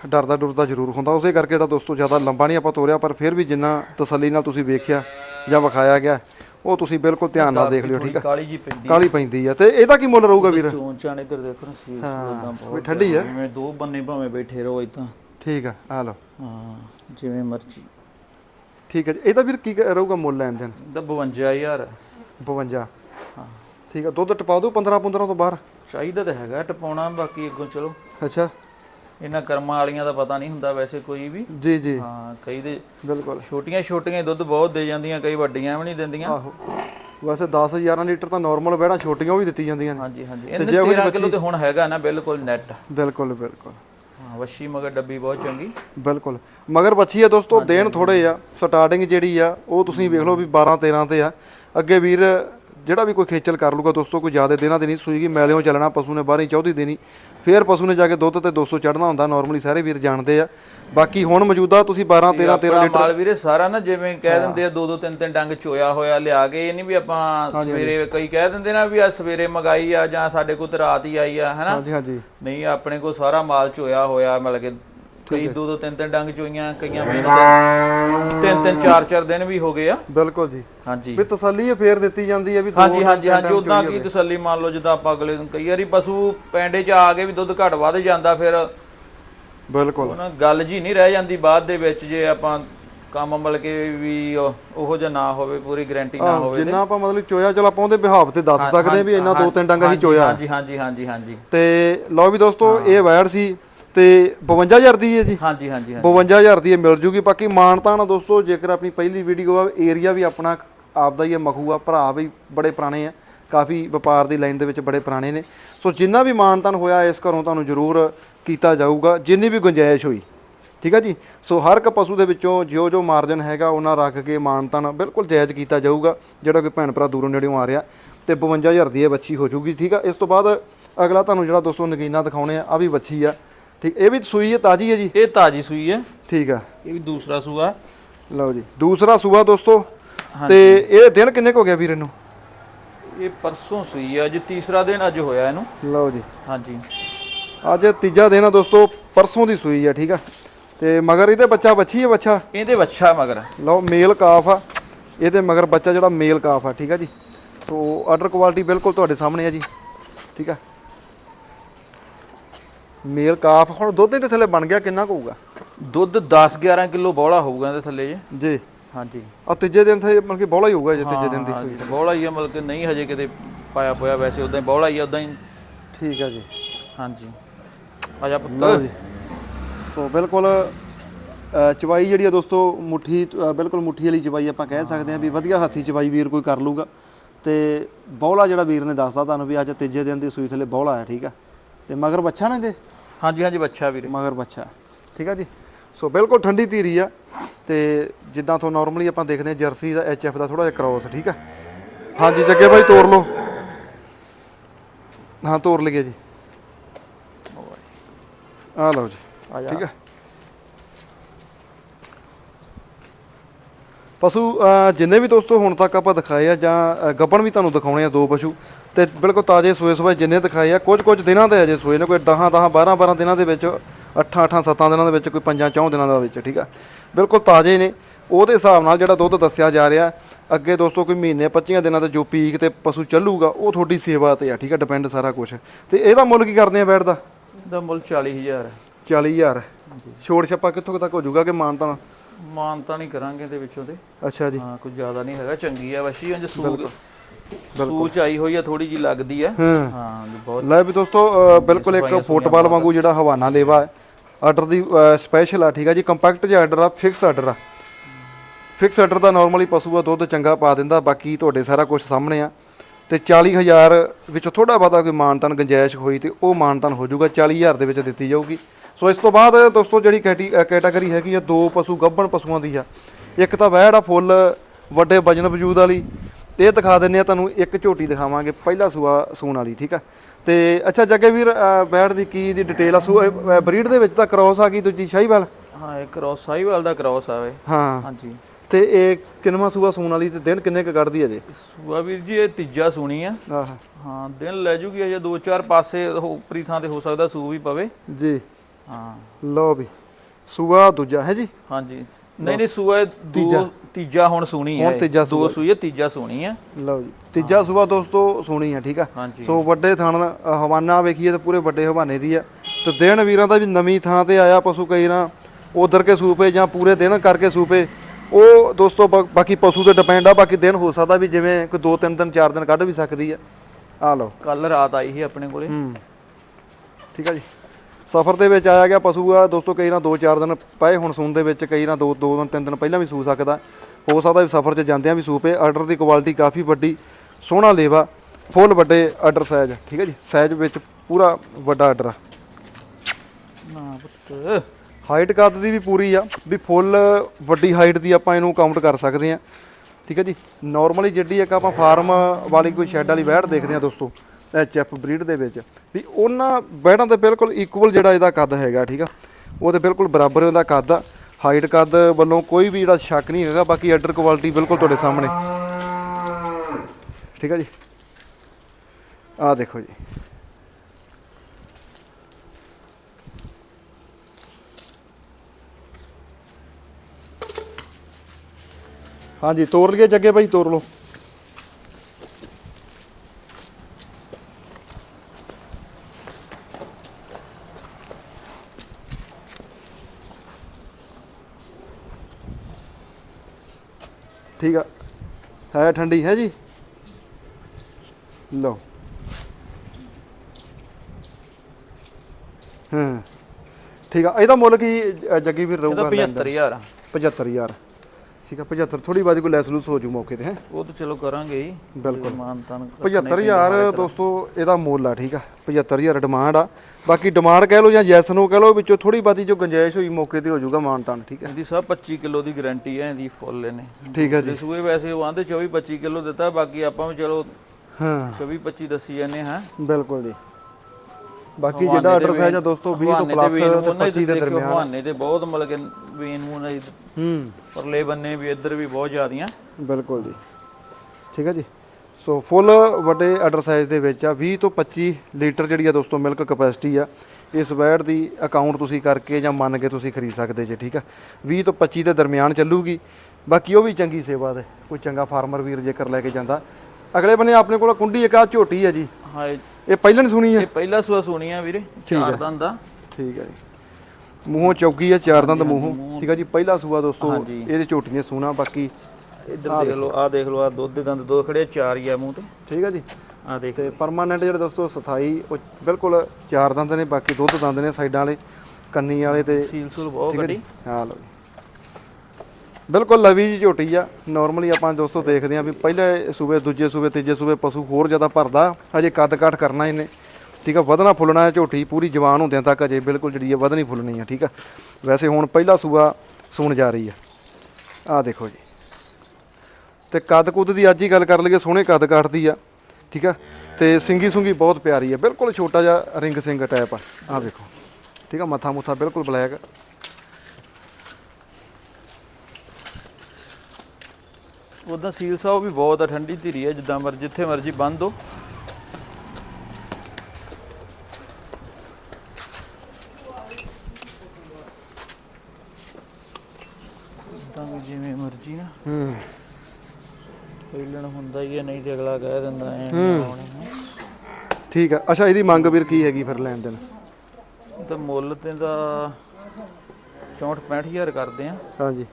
ਡਰਦਾ ਡੁਰਦਾ ਜ਼ਰੂਰ ਹੁੰਦਾ। ਉਸੇ ਕਰਕੇ ਜਿਹੜਾ ਦੋਸਤੋ ਜ਼ਿਆਦਾ ਲੰਬਾ ਨਹੀਂ ਆਪਾਂ ਤੋਰਿਆ ਪਰ ਫਿਰ ਵੀ ਜਿੰਨਾ ਤਸੱਲੀ ਨਾਲ ਤੁਸੀਂ ਵੇਖਿਆ ਜਾਂ ਵਿਖਾਇਆ ਗਿਆ ਉਹ ਤੁਸੀਂ ਬਿਲਕੁਲ ਧਿਆਨ ਨਾਲ ਦੇਖ ਲਿਓ ਠੀਕ ਆ? ਕਾਲੀ ਜੀ ਪੈਂਦੀ ਕਾਲੀ ਪੈਂਦੀ ਆ ਤੇ ਇਹਦਾ ਕੀ ਮੁੱਲ ਰਹੂਗਾ ਵੀਰ? ਚੋਂ ਚਾਣੇ ਇੱਧਰ ਦੇਖੋ ਨਾ ਸੀ ਉਦਾਂ ਵੀ ਠੰਡੀ ਆ। ਜਿਵੇਂ ਦੋ ਬੰਨੇ ਭਾਵੇਂ ਬੈਠੇ ਰਹੋ ਇਦਾਂ ਠੀਕ ਆ ਆ ਲਓ। ਹਾਂ ਜਿਵੇਂ ਮਰਜ਼ੀ। ਠੀਕ ਜੀ ਇਹਦਾ ਵੀਰ ਕੀ ਰਹੂਗਾ ਮੁੱਲ ਲੈਣ ਦੇਣ? ਦਾ 52000 52 ਠੀਕ ਆ ਦੁੱਧ ਟਪਾ ਦੂ 15 15 ਤੋਂ ਬਾਹਰ? ਚਾਹੀਦਾ ਤਾਂ ਹੈਗਾ ਟਪਾਉਣਾ ਬਾਕੀ ਅੱਗੋਂ ਚਲੋ। ਅੱਛਾ। ਇਹਨਾਂ ਕਰਮਾਂ ਵਾਲੀਆਂ ਦਾ ਪਤਾ ਨਹੀਂ ਹੁੰਦਾ ਵੈਸੇ ਕੋਈ ਵੀ। ਜੀ ਜੀ। ਹਾਂ ਕਈ ਦੇ ਬਿਲਕੁਲ। ਛੋਟੀਆਂ ਛੋਟੀਆਂ ਦੁੱਧ ਬਹੁਤ ਦੇ ਜਾਂਦੀਆਂ ਕਈ ਵੱਡੀਆਂ ਵੀ ਨਹੀਂ ਦਿੰਦੀਆਂ। ਆਹੋ। ਵੈਸੇ 10 11 ਲੀਟਰ ਤਾਂ ਨਾਰਮਲ ਬਹਿਣਾ ਛੋਟੀਆਂ ਉਹ ਵੀ ਦਿੱਤੀ ਜਾਂਦੀਆਂ ਨੇ। ਹਾਂਜੀ ਹਾਂਜੀ। ਇਹਦੇ 13 ਕਿਲੋ ਤੇ ਹੁਣ ਹੈਗਾ ਨਾ ਬਿਲਕੁਲ ਨੈਟ ਬਿਲਕੁਲ ਬਿਲਕੁਲ। ਹਾਂ ਵੱਛੀ ਮਗਰ ਡੱਬੀ ਬਹੁਤ ਚੰਗੀ। ਬਿਲਕੁਲ। ਮਗਰ ਬੱਚੀ ਆ ਦੋਸਤੋ ਦੇਣ ਥੋੜੇ ਆ। ਸਟਾਰਟਿੰਗ ਜਿਹੜੀ ਆ ਉਹ ਤੁਸੀਂ ਵੇਖ ਲਓ ਵੀ 12 13 ਤੇ ਆ। ਅੱਗੇ ਵੀਰ ਜਿਹੜਾ ਵੀ ਕੋਈ ਖੇਚਲ ਕਰ ਲੂਗਾ ਦੋਸਤੋ ਕੋਈ ਜ਼ਿਆਦਾ ਦਿਨਾਂ ਤੇ ਨਹੀਂ। ਸੂਈਗੀ ਮੈਲਿਓ ਚੱਲਣਾ ਪਸ਼ੂ ਨੇ 12 14 ਦਿਨੀ ਫੇਰ ਪਸ਼ੂ ਨੇ ਜਾ ਕੇ ਦੁੱਧ ਤੇ 200 ਚੜਨਾ ਹੁੰਦਾ ਨਾਰਮਲੀ ਸਾਰੇ ਵੀਰ ਜਾਣਦੇ ਆ। ਬਾਕੀ ਹੁਣ ਮੌਜੂਦਾ ਤੁਸੀਂ 12 13 13 ਆਪਣਾ ਮਾਲ ਵੀਰੇ ਸਾਰਾ ਨਾ ਜਿਵੇਂ ਕਹਿ ਦਿੰਦੇ ਆ ਦੋ ਦੋ ਤਿੰਨ ਤਿੰਨ ਡੰਗ ਚੋਇਆ ਹੋਇਆ ਲਿਆ ਕੇ ਇਹ ਨਹੀਂ ਵੀ ਆਪਾਂ ਸਵੇਰੇ ਕਈ ਕਹਿ ਦਿੰਦੇ ਨਾ ਵੀ ਆ ਸਵੇਰੇ ਮਗਾਈ ਆ ਜਾਂ ਸਾਡੇ ਕੋਲ ਤੇ ਰਾਤ ਹੀ ਆਈ ਆ ਹੈਨਾ? ਹਾਂਜੀ ਹਾਂਜੀ। ਨਹੀਂ ਆਪਣੇ ਕੋਲ ਸਾਰਾ ਮਾਲ ਚੋਇਆ ਹੋਇਆ ਮਤਲਬ ਕਿ ਕਈ ਦੋ ਦੋ ਤਿੰਨ ਤਿੰਨ ਡੰਗ ਚੋਈਆਂ ਕਈਆਂ ਮੈਨੂੰ ਤਾਂ ਤਿੰਨ ਤਿੰਨ ਚਾਰ ਚਾਰ ਦਿਨ ਵੀ ਹੋ ਗਏ ਆ। ਬਿਲਕੁਲ ਜੀ। ਹਾਂਜੀ। ਵੀ ਤਸੱਲੀ ਫੇਰ ਦਿੱਤੀ ਜਾਂਦੀ ਹੈ ਵੀ ਦੋ ਹਾਂਜੀ ਹਾਂਜੀ ਹਾਂਜੀ ਉਦਾਂ ਕੀ ਤਸੱਲੀ ਮੰਨ ਲਓ ਜਿੱਦਾਂ ਆਪਾਂ ਅਗਲੇ ਦਿਨ ਕਈ ਵਾਰੀ ਪਸ਼ੂ ਪੈਂਡੇ 'ਚ ਆ ਕੇ ਵੀ ਦੁੱਧ ਘਟ ਵੱਧ ਜਾਂਦਾ ਫਿਰ ਬਿਲਕੁਲ। ਉਹਨਾਂ ਗੱਲ ਜੀ ਨਹੀਂ ਰਹਿ ਜਾਂਦੀ ਬਾਅਦ ਦੇ ਵਿੱਚ ਜੇ ਆਪਾਂ ਕੰਮ ਮਤਲਬ ਕਿ ਵੀ ਉਹ- ਜਿਹਾ ਨਾ ਹੋਵੇ ਪੂਰੀ ਗਾਰੰਟੀ ਨਾ ਹੋਵੇ ਜਿੰਨਾ ਆਪਾਂ ਮਤਲਬ ਚੋਇਆ ਚਲ ਆਪਾਂ ਉਹਦੇ ਬਿਹਾਵ ਤੇ ਦੱਸ ਸਕਦੇ ਵੀ ਇੰਨਾ ਦੋ ਤਿੰਨ ਡੰਗਾ ਹੀ ਚੋਇਆ। ਹਾਂਜੀ ਹਾਂਜੀ ਹਾਂਜੀ ਹਾਂਜੀ। ਤੇ ਲਓ ਵੀ ਦੋਸਤੋ ਇਹ ਵੈੜ ਸੀ। ਤੇ 52000 ਦੀ ਹੈ ਜੀ। ਹਾਂਜੀ ਹਾਂਜੀ ਹਾਂਜੀ। 52000 ਦੀ ਇਹ ਮਿਲ ਜੂਗੀ। ਬਾਕੀ ਮਾਨਤਾ ਨਾ ਦੋਸਤੋ ਜੇਕਰ ਆਪਣੀ ਪਹਿਲੀ ਵੀਡੀਓ ਆ ਏਰੀਆ ਵੀ ਆਪਣਾ ਆਪਦਾ ਹੀ ਹੈ ਮਖੂ ਆ ਭਰਾ ਵੀ ਬੜੇ ਪੁਰਾਣੇ ਆ। ਕਾਫੀ ਵਪਾਰ ਦੀ ਲਾਈਨ ਦੇ ਵਿੱਚ ਬੜੇ ਪੁਰਾਣੇ ਨੇ। ਸੋ ਜਿੰਨਾ ਵੀ ਮਾਨਤਨ ਹੋਇਆ ਇਸ ਘਰੋਂ ਤੁਹਾਨੂੰ ਜ਼ਰੂਰ ਕੀਤਾ ਜਾਊਗਾ ਜਿੰਨੀ ਵੀ ਗੁੰਜਾਇਸ਼ ਹੋਈ। ਠੀਕ ਆ ਜੀ? ਸੋ ਹਰ ਇੱਕ ਪਸ਼ੂ ਦੇ ਵਿੱਚੋਂ ਜੋ ਜੋ ਮਾਰਜਨ ਹੈਗਾ ਉਹਨਾਂ ਰੱਖ ਕੇ ਮਾਨਤਨ ਬਿਲਕੁਲ ਜਾਇਜ਼ ਕੀਤਾ ਜਾਊਗਾ। ਜਿਹੜਾ ਕੋਈ ਭੈਣ ਭਰਾ ਦੂਰੋਂ ਨੇੜਿਓਂ ਆ ਰਿਹਾ ਤੇ 52000 ਦੀ ਇਹ ਬੱਚੀ ਹੋ ਜੂਗੀ। ਠੀਕ ਆ? ਇਸ ਤੋਂ ਬਾਅਦ ਅਗਲਾ ਤੁਹਾਨੂੰ ਜਿਹੜਾ ਦੋਸਤੋ ਨਗੀਨਾ ਦਿਖਾਉਣੇ ਆ ਆ ਵੀ ਬੱਚੀ ਆ। ਠੀਕ ਇਹ ਵੀ ਸੂਈ ਹੈ ਤਾਜੀ ਹੈ ਜੀ? ਇਹ ਤਾਜੀ ਸੂਈ ਹੈ। ਠੀਕ ਆ। ਇਹ ਵੀ ਦੂਸਰਾ ਸੂਆ। ਲਓ ਜੀ ਦੂਸਰਾ ਸੂਆ ਦੋਸਤੋ। ਤੇ ਇਹ ਦਿਨ ਕਿੰਨੇ ਕੁ ਹੋ ਗਿਆ ਵੀਰ ਇਹਨੂੰ? ਇਹ ਪਰਸੋਂ ਸੂਈ ਹੈ ਅੱਜ ਤੀਸਰਾ ਦਿਨ ਅੱਜ ਹੋਇਆ ਇਹਨੂੰ। ਲਓ ਜੀ। ਹਾਂਜੀ। ਅੱਜ ਤੀਜਾ ਦਿਨ ਆ ਦੋਸਤੋ ਪਰਸੋਂ ਦੀ ਸੂਈ ਆ ਠੀਕ ਆ। ਤੇ ਮਗਰ ਇਹਦੇ ਬੱਚਾ ਬੱਚੀ ਹੈ ਬੱਚਾ? ਇਹਦੇ ਵੱਛਾ ਮਗਰ। ਲਓ ਮੇਲ ਕਾਫ ਆ। ਇਹਦੇ ਮਗਰ ਬੱਚਾ ਜਿਹੜਾ ਮੇਲ ਕਾਫ ਆ ਠੀਕ ਆ ਜੀ। ਸੋ ਆਰਡਰ ਕੁਆਲਿਟੀ ਬਿਲਕੁਲ ਤੁਹਾਡੇ ਸਾਹਮਣੇ ਆ ਜੀ ਠੀਕ ਆ। ਮੇਲ ਕਾਫ ਹੁਣ ਦੁੱਧ ਦੇ ਥੱਲੇ ਬਣ ਗਿਆ ਕਿੰਨਾ ਹੋਊਗਾ? ਦੁੱਧ 10 11 ਕਿਲੋ ਬੋਲਾ ਹੋਊਗਾ ਇਹਦੇ ਥੱਲੇ ਜੇ। ਜੀ। ਹਾਂਜੀ। ਆ ਤੀਜੇ ਦਿਨ ਤੇ ਮਤਲਬ ਕਿ ਬੋਲਾ ਹੀ ਹੋਊਗਾ ਜੇ ਤੀਜੇ ਦਿਨ ਦੀ ਸੂਈ। ਬੋਲਾ ਹੀ ਆ ਮਤਲਬ ਕਿ ਨਹੀਂ ਹਜੇ ਕਿਤੇ ਪਾਇਆ ਪੋਇਆ ਵੈਸੇ ਉਦਾਂ ਹੀ ਬੋਲਾ ਹੀ ਆ ਉਦਾਂ ਹੀ। ਠੀਕ ਆ ਜੀ। ਹਾਂਜੀ। ਆ ਜਾ ਲਓ ਪੁੱਤ ਸੋ ਬਿਲਕੁਲ ਅ, ਚਵਾਈ ਜਿਹੜੀ ਆ ਦੋਸਤੋ ਮੁੱਠੀ ਅ, ਬਿਲਕੁਲ ਮੁੱਠੀ ਵਾਲੀ ਚਵਾਈ ਆਪਾਂ ਕਹਿ ਸਕਦੇ ਹਾਂ ਵੀ ਵਧੀਆ ਹੱਥੀ ਚਵਾਈ ਵੀਰ ਕੋਈ ਕਰ ਲੂਗਾ। ਤੇ ਬੌਲਾ ਜਿਹੜਾ ਵੀਰ ਨੇ ਦੱਸਦਾ ਤੁਹਾਨੂੰ ਵੀ ਅੱਜ ਤੀਜੇ ਦਿਨ ਦੀ ਸੂਈ ਥੱਲੇ ਬੌਲਾ ਆਇਆ ਠੀਕ ਆ। ਤੇ ਮਗਰ ਬੱਚਾ ਨਾ ਦੇ ਹਾਂਜੀ ਹਾਂਜੀ ਬੱਚਾ ਵੀਰੇ। ਮਗਰ ਬੱਚਾ। ਠੀਕ ਆ ਜੀ? ਸੋ ਬਿਲਕੁਲ ਠੰਡੀ ਧੀਰੀ ਆ ਤੇ ਜਿੱਦਾਂ ਤੋਂ ਨਾਰਮਲੀ ਆਪਾਂ ਦੇਖਦੇ ਹਾਂ ਜਰਸੀ ਦਾ ਐਚਐਫ ਦਾ ਥੋੜਾ ਜਿਹਾ ਕ੍ਰੋਸ ਠੀਕ ਆ? ਹਾਂਜੀ ਜੱਗੇ ਬਾਈ ਤੋੜ ਲਓ। ਹਾਂ ਤੋੜ ਲਈਏ ਜੀ। ਆ ਲਓ ਜੀ। ਆ ਠੀਕ ਹੈ ਪਸ਼ੂ ਜਿੰਨੇ ਵੀ ਦੋਸਤੋ ਹੁਣ ਤੱਕ ਆਪਾਂ ਦਿਖਾਏ ਆ ਜਾਂ ਗੱਭਣ ਵੀ ਤੁਹਾਨੂੰ ਦਿਖਾਉਣੇ ਆ ਦੋ ਪਸ਼ੂ ਤੇ ਬਿਲਕੁਲ ਤਾਜ਼ੇ ਸੋਏ ਸੋਏ ਜਿੰਨੇ ਦਿਖਾਏ ਆ ਕੁਝ ਕੁਝ ਦਿਨਾਂ ਦੇ ਅਜੇ ਸੋਏ ਨੇ ਕੋਈ 10 10 12 12 ਦਿਨਾਂ ਦੇ ਵਿੱਚ 8 8 7 ਦਿਨਾਂ ਦੇ ਵਿੱਚ ਕੋਈ 5 4 ਦਿਨਾਂ ਦਾ ਵਿੱਚ ਠੀਕ ਆ? ਬਿਲਕੁਲ ਤਾਜ਼ੇ ਨੇ। ਉਹਦੇ ਹਿਸਾਬ ਨਾਲ ਜਿਹੜਾ ਦੁੱਧ ਦੱਸਿਆ ਜਾ ਰਿਹਾ ਅੱਗੇ ਦੋਸਤੋ ਕੋਈ ਮਹੀਨੇ 25 ਦਿਨਾਂ ਤੇ ਜੋ ਪੀਕ ਤੇ ਪਸ਼ੂ ਚੱਲੂਗਾ ਉਹ ਤੁਹਾਡੀ ਸੇਵਾ ਤੇ ਆ ਠੀਕ ਆ? ਡਿਪੈਂਡ ਸਾਰਾ ਕੁਝ ਤੇ ਇਹਦਾ ਮੁੱਲ ਕੀ ਕਰਦੇ ਆ ਬੈਠ ਦਾ ਇਹਦਾ ਮੁੱਲ 40000 ਹੈ 40000 ਛੋੜ ਛੱਪਾ ਕਿੱਥੋਂ ਤੱਕ ਹੋ ਜਾਊਗਾ ਕਿ ਮਾਨਤਾ? ਮਾਨਤਾ ਨਹੀਂ ਕਰਾਂਗੇ ਦੇ ਵਿੱਚੋਂ ਦੇ। ਅੱਛਾ ਜੀ। ਹਾਂ ਕੁਝ ਜ਼ਿਆਦਾ ਨਹੀਂ ਹੈਗਾ ਚੰਗੀ ਆ ਵਸ਼ੀ ਉਂਝ ਸੂਕ ਸੂਚ ਆਈ ਹੋਈ ਆ ਥੋੜੀ ਜੀ ਲੱਗਦੀ ਆ। ਹਾਂ। ਬਹੁਤ ਲੈ ਵੀ ਦੋਸਤੋ ਬਿਲਕੁਲ ਇੱਕ ਫੁੱਟਬਾਲ ਵਾਂਗੂ ਜਿਹੜਾ ਹਵਾਨਾ ਲੇਵਾ ਹੈ। ਆਰਡਰ ਦੀ ਸਪੈਸ਼ਲ ਆ ਠੀਕ ਆ ਜੀ। ਕੰਪੈਕਟ ਜਿਹਾ ਆਰਡਰ ਆ ਫਿਕਸ ਆਰਡਰ ਆ। ਫਿਕਸ ਆਰਡਰ ਦਾ ਨਾਰਮਲੀ ਪਸ਼ੂ ਆ ਦੁੱਧ ਚੰਗਾ ਪਾ ਦਿੰਦਾ ਬਾਕੀ ਤੁਹਾਡੇ ਸਾਰਾ ਕੁਝ ਸਾਹਮਣੇ ਆ। ਤੇ 40000 ਵਿੱਚੋਂ ਥੋੜਾ ਬਹੁਤਾ ਕੋਈ ਮਾਨਤਨ ਗੁੰਜਾਇਸ਼ ਹੋਈ ਤੇ ਉਹ ਮਾਨਤਨ ਹੋ ਜਾਊਗਾ 40000 ਦੇ ਵਿੱਚ ਦਿੱਤੀ ਜਾਊਗੀ। ਸੋ ਇਸ ਤੋਂ ਬਾਅਦ ਦੋਸਤੋ ਜਿਹੜੀ ਕੈਟਾਗਰੀ ਹੈਗੀ ਆ ਦੋ ਪਸ਼ੂ ਗੱਭਣ ਪਸ਼ੂਆਂ ਦੀ ਆ। ਇੱਕ ਤਾਂ ਵਹਿੜ ਆ ਫੁੱਲ ਵੱਡੇ ਵਜਨ ਵਜੂਦ ਵਾਲੀ। ਤੇ ਇਹ ਦਿਖਾ ਦਿੰਨੇ ਆ ਤੁਹਾਨੂੰ ਇੱਕ ਝੋਟੀ ਦਿਖਾਵਾਂਗੇ ਪਹਿਲਾ ਸੂਆ ਸੂਣ ਵਾਲੀ ਠੀਕ ਆ? ਤੇ ਅੱਛਾ ਜੱਗੇ ਵੀਰ ਵਹਿੜ ਦੀ ਕੀ ਦੀ ਡਿਟੇਲ ਆ? ਸੂ ਬਰੀਡ ਦੇ ਵਿੱਚ ਤਾਂ ਕ੍ਰੋਸ ਆ ਗਈ ਦੂਜੀ ਸ਼ਾਹੀਵਾਲ? ਹਾਂ ਇਹ ਕ੍ਰੋਸ ਸਾਈਵਾਲ ਦਾ ਕ੍ਰੋਸ ਆਵੇ। ਹਾਂ। ਹਾਂਜੀ। ਤੇ ਇਹ ਕਿੰਨਵਾਂ ਸੂਆ ਸੂਣ ਵਾਲੀ ਤੇ ਦਿਨ ਕਿੰਨੇ ਕ ਕੱਢਦੀ ਹੈ ਜੇ? ਸੂਆ ਵੀਰ ਜੀ ਇਹ ਤੀਜਾ ਸੁਣੀ ਆ। ਆਹ। ਹਾਂ ਦਿਨ ਲੈ ਜੂਗੀ ਅਜੇ ਦੋ ਚਾਰ ਪਾਸੇ ਹੋ- ਉੱਪਰੀ ਥਾਂ ਤੇ ਹੋ ਸਕਦਾ ਸੂ ਵੀ ਪਵੇ। ਜੀ। ਹਾਂ। ਲਓ ਵੀ ਸੂਆ ਦੂਜਾ ਹੈ ਜੀ? ਹਾਂਜੀ। ਨਹੀਂ ਨਹੀਂ ਸੂਆ ਦੋ ਤੀਜਾ। ਹੁਣ ਸੁਣੀ ਹੈ। ਤੀਜਾ। ਦੋ ਸੂਈ ਹੈ ਤੀਜਾ ਸੁਣੀ ਹੈ। ਲਓ ਜੀ ਤੀਜਾ ਸੂਆ ਦੋਸਤੋ ਸੋਹਣੀ ਆ ਠੀਕ ਆ? ਸੋ ਵੱਡੇ ਥਣ ਹਵਾਨਾ ਵੇਖੀਏ ਤਾਂ ਪੂਰੇ ਵੱਡੇ ਹਵਾਨੇ ਦੀ ਆ। ਤੇ ਦਿਨ ਵੀਰਾਂ ਦਾ ਵੀ ਨਵੀਂ ਥਾਂ ਤੇ ਆਇਆ ਪਸ਼ੂ ਕਈ ਨਾ ਉਧਰ ਕੇ ਸੂਪੇ ਜਾਂ ਪੂਰੇ ਦਿਨ ਕਰਕੇ ਸੂਪੇ। ਉਹ ਦੋਸਤੋ ਬਾਕੀ ਪਸ਼ੂ ਤੇ ਡਿਪੈਂਡ ਆ ਬਾਕੀ ਦਿਨ ਹੋ ਸਕਦਾ ਵੀ ਜਿਵੇਂ ਕੋਈ 2 3 ਦਿਨ 4 ਦਿਨ ਕੱਢ ਵੀ ਸਕਦੀ ਆ। ਆ ਲਓ। ਕੱਲ ਰਾਤ ਆਈ ਸੀ ਆਪਣੇ ਕੋਲੇ। ਹੂੰ। ਠੀਕ ਆ ਜੀ। ਸਫ਼ਰ ਦੇ ਵਿੱਚ ਆਇਆ ਗਿਆ ਪਸ਼ੂ ਆ। ਦੋਸਤੋ ਕਈ ਨਾ 2-4 ਦਿਨ ਪਏ ਹੁਣ ਸੂਣ ਦੇ ਵਿੱਚ ਕਈ ਨਾ 2 2 ਦਿਨ 3 ਦਿਨ ਪਹਿਲਾਂ ਵੀ ਸੂ ਸਕਦਾ। ਹੋ ਸਕਦਾ ਵੀ ਸਫ਼ਰ 'ਚ ਜਾਂਦਿਆਂ ਵੀ ਸੂਪੇ ਆਰਡਰ ਦੀ ਕੁਆਲਿਟੀ ਕਾਫੀ ਵੱਡੀ ਸੋਹਣਾ ਲੇਵਾ ਫੁੱਲ ਵੱਡੇ ਆਰਡਰ ਸਾਈਜ਼ ਠੀਕ ਹੈ ਜੀ? ਸਾਈਜ਼ ਵਿੱਚ ਪੂਰਾ ਵੱਡਾ ਆਰਡਰ ਆ। ਨਾ ਪੁੱਤ। ਹਾਈਟ ਕੱਦ ਦੀ ਵੀ ਪੂਰੀ ਆ। ਵੀ ਫੁੱਲ ਵੱਡੀ ਹਾਈਟ ਦੀ ਆਪਾਂ ਇਹਨੂੰ ਕਾਊਂਟ ਕਰ ਸਕਦੇ ਆ ਠੀਕ ਹੈ ਜੀ? ਨਾਰਮਲੀ ਜਿਹੜੀ ਇੱਕ ਆਪਾਂ ਫਾਰਮ ਵਾਲੀ ਕੋਈ ਸ਼ੈੱਡ ਵਾਲੀ ਵਹਿੜ ਦੇਖਦੇ ਆ ਦੋਸਤੋ ਐਚਐਫ ਬਰੀਡ ਦੇ ਵਿੱਚ, ਵੀ ਉਹਨਾਂ ਵਹਿੜਾਂ ਦੇ ਬਿਲਕੁਲ ਇਕੁਅਲ ਜਿਹੜਾ ਇਹਦਾ ਕੱਦ ਹੈਗਾ, ਠੀਕ ਆ? ਉਹ ਉਹਦੇ ਬਿਲਕੁਲ ਬਰਾਬਰ ਉਹਦਾ ਕੱਦ ਆ। ਹਾਈਟ ਕੱਦ ਵੱਲੋਂ ਕੋਈ ਵੀ ਜਿਹੜਾ ਸ਼ੱਕ ਨਹੀਂ ਹੈਗਾ, ਬਾਕੀ ਆਰਡਰ ਕੁਆਲਿਟੀ ਬਿਲਕੁਲ ਤੁਹਾਡੇ ਸਾਹਮਣੇ। ਠੀਕ ਆ ਜੀ? ਆਹ ਦੇਖੋ ਜੀ। ਹਾਂਜੀ ਤੋੜ ਲਈਏ ਜੱਗੇ ਭਾਈ ਤੋੜ ਲਓ। ਠੀਕ ਆ। ਹੈ ਠੰਡੀ ਹੈ ਜੀ? ਲਓ। ਹਾਂ। ਠੀਕ ਆ ਇਹਦਾ ਮੁੱਲ ਕੀ ਜੱਗੀ ਵੀਰ ਇਹਦਾ ਰਹੂਗਾ ਲੈਣ ਦਾ? 75000 ਆ 75000 ਠੀਕ ਆ 75 ਥੋੜੀ ਬਾਜੀ ਕੋਈ ਲੈਸ ਲੂਸ ਹੋ ਜੂ ਮੌਕੇ ਤੇ ਹੈ? ਉਹ ਤਾਂ ਚਲੋ ਕਰਾਂਗੇ ਹੀ ਬਿਲਕੁਲ। ਮਾਨ ਤਾਨ 75000 ਦੋਸਤੋ ਇਹਦਾ ਮੁੱਲ ਆ ਠੀਕ ਆ 75000 ਡਿਮਾਂਡ ਆ। ਬਾਕੀ ਡਿਮਾਂਡ ਕਹਿ ਲਓ ਜਾਂ ਯੈਸ ਨੂੰ ਕਹਿ ਲਓ ਵਿੱਚੋਂ ਥੋੜੀ ਬਾਦੀ ਜੋ ਗੁੰਜਾਇਸ਼ ਹੋਈ ਮੌਕੇ ਤੇ ਹੋ ਜਾਊਗਾ ਮਾਨ ਤਾਨ ਠੀਕ ਆ। ਇਹਦੀ ਸਭ 25 ਕਿਲੋ ਦੀ ਗਾਰੰਟੀ ਹੈ ਇਹਦੀ ਫੁੱਲ ਇਹਨੇ। ਠੀਕ ਆ ਜੀ। ਜੇ ਸੂਏ ਵੈਸੇ ਉਹ ਆਂਦੇ 24 25 ਕਿਲੋ ਦਿੱਤਾ ਬਾਕੀ ਆਪਾਂ ਵੀ ਚਲੋ ਹਾਂ। 24 25 ਦੱਸੀ ਜਾਂਦੇ ਹਾਂ। ਬਿਲਕੁਲ ਜੀ। ਬਾਕੀ ਜਿਹੜਾ ਆਰਡਰ ਸਾਈਜ਼ ਆ ਦੋਸਤੋ 20 ਤੋਂ ਪਲੱਸ ਤੇ 25 ਦੇ ਦਰਮਿਆਨ। ਹਵਾਨੇ ਤੇ ਬਹੁਤ ਮਤਲਬ ਕਿ ਵੇਨ ਨੂੰ ਜੀ। ਹੂੰ। ਪਰਲੇ ਬੰਨੇ ਵੀ ਇੱਧਰ ਵੀ ਬਹੁਤ ਜ਼ਿਆਦੀਆਂ। ਬਿਲਕੁਲ ਜੀ। ਠੀਕ ਹੈ ਜੀ। ਸੋ ਫੁੱਲ ਵੱਡੇ ਆਰਡਰ ਸਾਈਜ਼ ਦੇ ਵਿੱਚ ਆ 20 ਤੋਂ 25 ਲੀਟਰ ਜਿਹੜੀ ਆ ਦੋਸਤੋ ਮਿਲਕ ਕਪੈਸਿਟੀ ਆ ਇਸ ਵੈੜ ਦੀ ਅਕਾਊਂਟ ਤੁਸੀਂ ਕਰਕੇ ਜਾਂ ਮੰਨ ਕੇ ਤੁਸੀਂ ਖਰੀਦ ਸਕਦੇ ਜੇ ਠੀਕ ਆ? 20 ਤੋਂ 25 ਦੇ ਦਰਮਿਆਨ ਚੱਲੂਗੀ। ਬਾਕੀ ਉਹ ਵੀ ਚੰਗੀ ਸੇਵਾ ਦੇ ਕੋਈ ਚੰਗਾ ਫਾਰਮਰ ਵੀਰ ਜੇਕਰ ਲੈ ਕੇ ਜਾਂਦਾ। ਅਗਲੇ ਬੰਨੇ ਆਪਣੇ ਕੋਲ ਕੁੰਡੀ ਇੱਕ ਆ ਝੋਟੀ ਆ ਜੀ। ਹਾਂ ਇਹ ਪਹਿਲਾਂ ਨਹੀਂ ਸੁਣੀ ਹੈ ਇਹ ਪਹਿਲਾ ਸੂਆ ਸੁਣੀਆ ਵੀਰੇ ਚਾਰ ਦੰਦ ਦਾ ਠੀਕ ਹੈ ਜੀ। ਮੂੰਹੋਂ ਚੌਗੀ ਆ ਚਾਰ ਦੰਦ ਮੂੰਹੋਂ। ਠੀਕ ਆ ਜੀ ਪਹਿਲਾ ਸੂਆ ਦੋਸਤੋ ਹਾਂਜੀ। ਇਹਦੇ ਝੋਟੀਆਂ ਸੂਣਾ ਬਾਕੀ ਇੱਧਰ ਦੇਖ ਲਓ ਆਹ ਦੇਖ ਲਓ ਆ ਦੁੱਧ ਦੇ ਦੰਦ ਦੋ ਖੜੇ ਆ, ਚਾਰ ਹੀ ਆ ਮੂੰਹ ਤੇ। ਠੀਕ ਆ ਜੀ। ਆਹ ਦੇਖ ਤੇ ਪਰਮਾਨੈਂਟ ਜਿਹੜੇ ਦੋਸਤੋ ਸਥਾਈ ਉਹ ਬਿਲਕੁਲ ਚਾਰ ਦੰਦ ਨੇ ਬਾਕੀ ਦੁੱਧ ਦੰਦ ਨੇ ਸਾਈਡਾਂ ਵਾਲੇ ਕੰਨੀ ਵਾਲੇ ਤੇ ਸੀਲ ਸੂਲ ਬਹੁਤ ਠੀਕ ਹੈ ਲਓ ਜੀ। ਬਿਲਕੁਲ ਲਵੀ ਜੀ ਝੋਟੀ ਆ। ਨਾਰਮਲੀ ਆਪਾਂ ਦੋਸਤੋ ਦੇਖਦੇ ਆ ਵੀ ਪਹਿਲੇ ਸੂਬੇ ਦੂਜੇ ਸੂਬੇ ਤੀਜੇ ਸੂਬੇ ਪਸ਼ੂ ਹੋਰ ਜ਼ਿਆਦਾ ਭਰਦਾ ਹਜੇ ਕੱਦ ਕਾਠ ਕਰਨਾ ਇਹਨੇ। ਠੀਕ ਆ, ਵਧਣਾ ਫੁੱਲਣਾ ਹੈ ਝੋਟੀ ਪੂਰੀ ਜਵਾਨ ਹੁੰਦਿਆਂ ਤੱਕ ਅਜੇ ਬਿਲਕੁਲ ਜਿਹੜੀ ਹੈ ਵਧਣੀ ਫੁੱਲਣੀ ਆ, ਠੀਕ ਆ। ਵੈਸੇ ਹੁਣ ਪਹਿਲਾ ਸੂਆ ਸੂਣ ਜਾ ਰਹੀ ਆ। ਆਹ ਦੇਖੋ ਜੀ। ਤੇ ਕੱਦ ਕੁੱਦ ਦੀ ਅੱਜ ਹੀ ਗੱਲ ਕਰ ਲਈਏ, ਸੋਹਣੇ ਕੱਦ ਕਾਠਦੀ ਆ, ਠੀਕ ਆ। ਤੇ ਸਿੰਗੀ ਸੁੰਗੀ ਬਹੁਤ ਪਿਆਰੀ ਆ, ਬਿਲਕੁਲ ਛੋਟਾ ਜਿਹਾ ਰਿੰਗ ਸਿੰਗ ਟਾਈਪ ਆ। ਆਹ ਦੇਖੋ, ਠੀਕ ਆ, ਮੱਥਾ ਮੁੱਥਾ ਬਿਲਕੁਲ ਬਲੈਕ ਉਦਾਂ ਸੀਲ ਸਾਹਿਬ ਵੀ ਬਹੁਤ ਆ, ਠੰਡੀ ਧੀਰੀ ਹੈ ਜਿੱਦਾਂ ਮਰ ਜਿੱਥੇ ਮਰਜ਼ੀ ਬੰਦ ਹੋ ਤਾਂ ਵੀ ਜਿਵੇਂ ਮਰਜ਼ੀ ਨਾ ਹੂੰ ਪਹਿਲਣ ਹੁੰਦਾ ਹੀ ਹੈ ਨਹੀਂ ਤੇ ਅਗਲਾ ਕਹਿ ਦਿੰਦਾ ਐ ਠੀਕ ਆ। ਅੱਛਾ ਇਹਦੀ ਮੰਗ ਵੀਰ ਕੀ ਹੈਗੀ ਫਿਰ ਲੈਣ ਦੇਣ? ਤਾਂ ਮੁੱਲ ਤੇ ਦਾ 64 65000 ਕਰਦੇ ਆ। ਹਾਂਜੀ।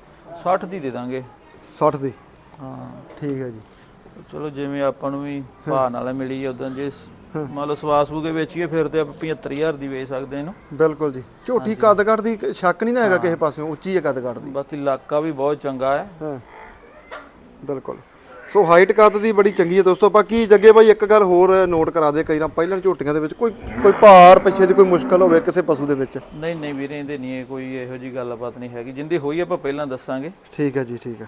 60 ਦੀ ਦੇ ਦਾਂਗੇ। 60 ਦੀ? ਹਾਂ। ਠੀਕ ਹੈ ਜੀ। ਚਲੋ ਜਿਵੇਂ ਆਪਾਂ ਨੂੰ ਵੀ ਭਾਅ ਨਾਲ ਮਿਲੀ ਉਦੋਂ ਜੇ ਮੰਨ ਲਓ ਸਵਾਸੂ ਕੇ ਵੇਚੀਏ ਫਿਰ ਤੇ ਆਪਾਂ 75000 ਦੀ ਵੇਚ ਸਕਦੇ ਇਹਨੂੰ। ਬਿਲਕੁਲ ਜੀ। ਝੋਟੀ ਕੱਦ-ਕੱਦ ਦੀ ਸ਼ੱਕ ਨਹੀਂ ਨਾ ਹੈਗਾ ਕਿਸੇ ਪਾਸਿਓਂ ਉੱਚੀ ਹੈ ਕੱਦ-ਕੱਦ ਦੀ। ਬਾਕੀ ਇਲਾਕਾ ਵੀ ਬਹੁਤ ਚੰਗਾ ਹੈ। ਹਾਂ। ਬਿਲਕੁਲ। ਸੋ ਹਾਈਟ ਕੱਦ ਦੀ ਬੜੀ ਚੰਗੀ ਹੈ ਦੋਸਤੋ। ਬਾਕੀ ਜੱਗੇ ਬਾਈ ਇੱਕ ਗੱਲ ਹੋਰ ਨੋਟ ਕਰਾ ਦੇ ਕਈ ਨਾ ਪਹਿਲਾਂ ਝੋਟੀਆਂ ਦੇ ਵਿੱਚ ਕੋਈ ਕੋਈ ਭਾਰ ਪਿੱਛੇ ਦੀ ਕੋਈ ਮੁਸ਼ਕਲ ਹੋਵੇ ਕਿਸੇ ਪਸ਼ੂ ਦੇ ਵਿੱਚ? ਨਹੀਂ ਨਹੀਂ ਵੀਰੇ ਇਹਦੇ ਨਹੀਂ ਕੋਈ ਇਹੋ ਜੀ ਗੱਲਬਾਤ ਨਹੀਂ ਹੈਗੀ। ਜਿੰਦੀ ਹੋਈ ਆਪਾਂ ਪਹਿਲਾਂ ਦੱਸਾਂਗੇ। ਠੀਕ ਹੈ ਜੀ ਠੀਕ ਹੈ।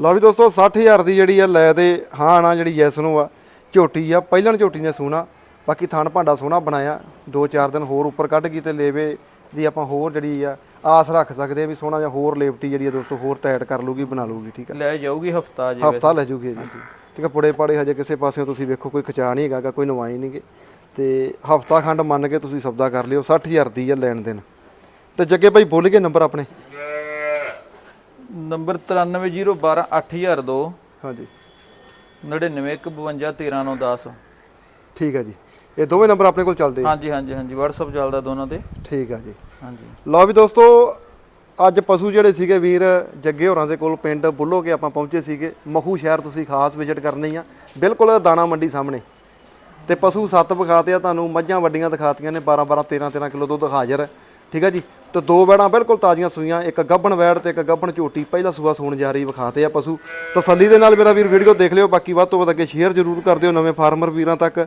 ਲਓ ਵੀ ਦੋਸਤੋ 60000 ਦੀ ਜਿਹੜੀ ਆ ਲੈ ਦੇ ਹਾਂ ਨਾ ਜਿਹੜੀ ਯੈਸ ਨੂੰ ਆ। ਝੋਟੀ ਆ ਪਹਿਲਾਂ ਝੋਟੀ ਨੇ ਸੋਨਾ ਬਾਕੀ ਥਣ ਭਾਂਡਾ ਸੋਨਾ ਬਣਾਇਆ। ਦੋ ਚਾਰ ਦਿਨ ਹੋਰ ਉੱਪਰ ਕੱਢ ਗਈ ਤੇ ਲੇਵੇ ਦੀ ਆਪਾਂ ਹੋਰ ਜਿਹੜੀ ਆ ਆਸ ਰੱਖ ਸਕਦੇ ਆ ਵੀ ਸੋਨਾ ਜਾਂ ਹੋਰ ਲੇਵਟੀ ਜਿਹੜੀ ਆ ਦੋਸਤੋ ਹੋਰ ਟਾਈਟ ਕਰ ਲੂਗੀ ਬਣਾ ਲੂਗੀ ਠੀਕ ਹੈ ਲੈ ਜਾਊਗੀ ਹਫਤਾ ਜੇ ਹਫਤਾ ਲੈ ਜੂਗੀ ਜੀ ਠੀਕ ਹੈ ਪੁੜੇ ਪਾੜੇ ਹਜੇ ਕਿਸੇ ਪਾਸਿਓਂ ਤੁਸੀਂ ਵੇਖੋ ਕੋਈ ਖਚਾ ਨਹੀਂ ਹੈਗਾ ਕੋਈ ਨਵਾਈ ਨਹੀਂਗੇ ਤੇ ਹਫਤਾ ਖੰਡ ਮੰਨ ਕੇ ਤੁਸੀਂ ਸੌਦਾ ਕਰ ਲਿਓ 60000 ਦੀ ਆ ਲੈਣ ਦੇਣ। ਤੇ ਜੱਗੇ ਭਾਈ ਬੋਲ ਗਏ ਨੰਬਰ ਆਪਣੇ? ਨੰਬਰ 93012 8002 ਹਾਂਜੀ। 99151310 ਠੀਕ ਹੈ ਜੀ। ਇਹ ਦੋਵੇਂ ਨੰਬਰ ਆਪਣੇ ਕੋਲ ਚੱਲਦੇ ਆ। ਹਾਂਜੀ ਹਾਂਜੀ ਹਾਂਜੀ। WhatsApp ਚੱਲਦਾ ਦੋਨਾਂ ਤੇ। ਠੀਕ ਆ ਜੀ। ਹਾਂਜੀ। ਲਓ ਵੀ ਦੋਸਤੋ ਅੱਜ ਪਸ਼ੂ ਜਿਹੜੇ ਸੀਗੇ ਵੀਰ ਜੱਗੇ ਹੋਰਾਂ ਦੇ ਕੋਲ ਪਿੰਡ ਬੁੱਲੋ ਕੇ ਆਪਾਂ ਪਹੁੰਚੇ ਸੀਗੇ। ਮਖੂ ਸ਼ਹਿਰ ਤੁਸੀਂ ਖਾਸ ਵਿਜ਼ਿਟ ਕਰਨੀ ਆ। ਬਿਲਕੁਲ ਦਾਣਾ ਮੰਡੀ ਸਾਹਮਣੇ। ਤੇ ਪਸ਼ੂ ਸੱਤ ਵਿਖਾਤੇ ਆ ਤੁਹਾਨੂੰ ਮੱਝਾਂ ਵੱਡੀਆਂ ਦਿਖਾਤੀਆਂ ਨੇ 12 12 13 13 ਕਿਲੋ ਦੁੱਧ ਹਾਜ਼ਰ। ਠੀਕ ਹੈ ਜੀ? ਤੇ ਦੋ ਵੈੜਾਂ ਬਿਲਕੁਲ ਤਾਜ਼ੀਆਂ ਸੂਈਆਂ ਇੱਕ ਗੱਭਣ ਵੈੜ ਤੇ ਇੱਕ ਗੱਭਣ ਝੋਟੀ। ਪਹਿਲਾ ਸੂਆ ਸੂਣ ਜਾ ਰਹੀ ਵਿਖਾਤੇ ਆ ਪਸ਼ੂ। ਤਸੱਲੀ ਦੇ ਨਾਲ ਮੇਰਾ ਵੀਰ ਵੀਡੀਓ ਦੇਖ ਲਿਓ ਬਾਕੀ ਵੱਧ ਤੋਂ ਵੱਧ ਅੱਗੇ ਸ਼ੇਅਰ ਜ਼ਰੂਰ ਕਰ ਦਿਓ ਨਵੇਂ ਫਾਰਮਰ ਵੀਰਾਂ ਤੱਕ।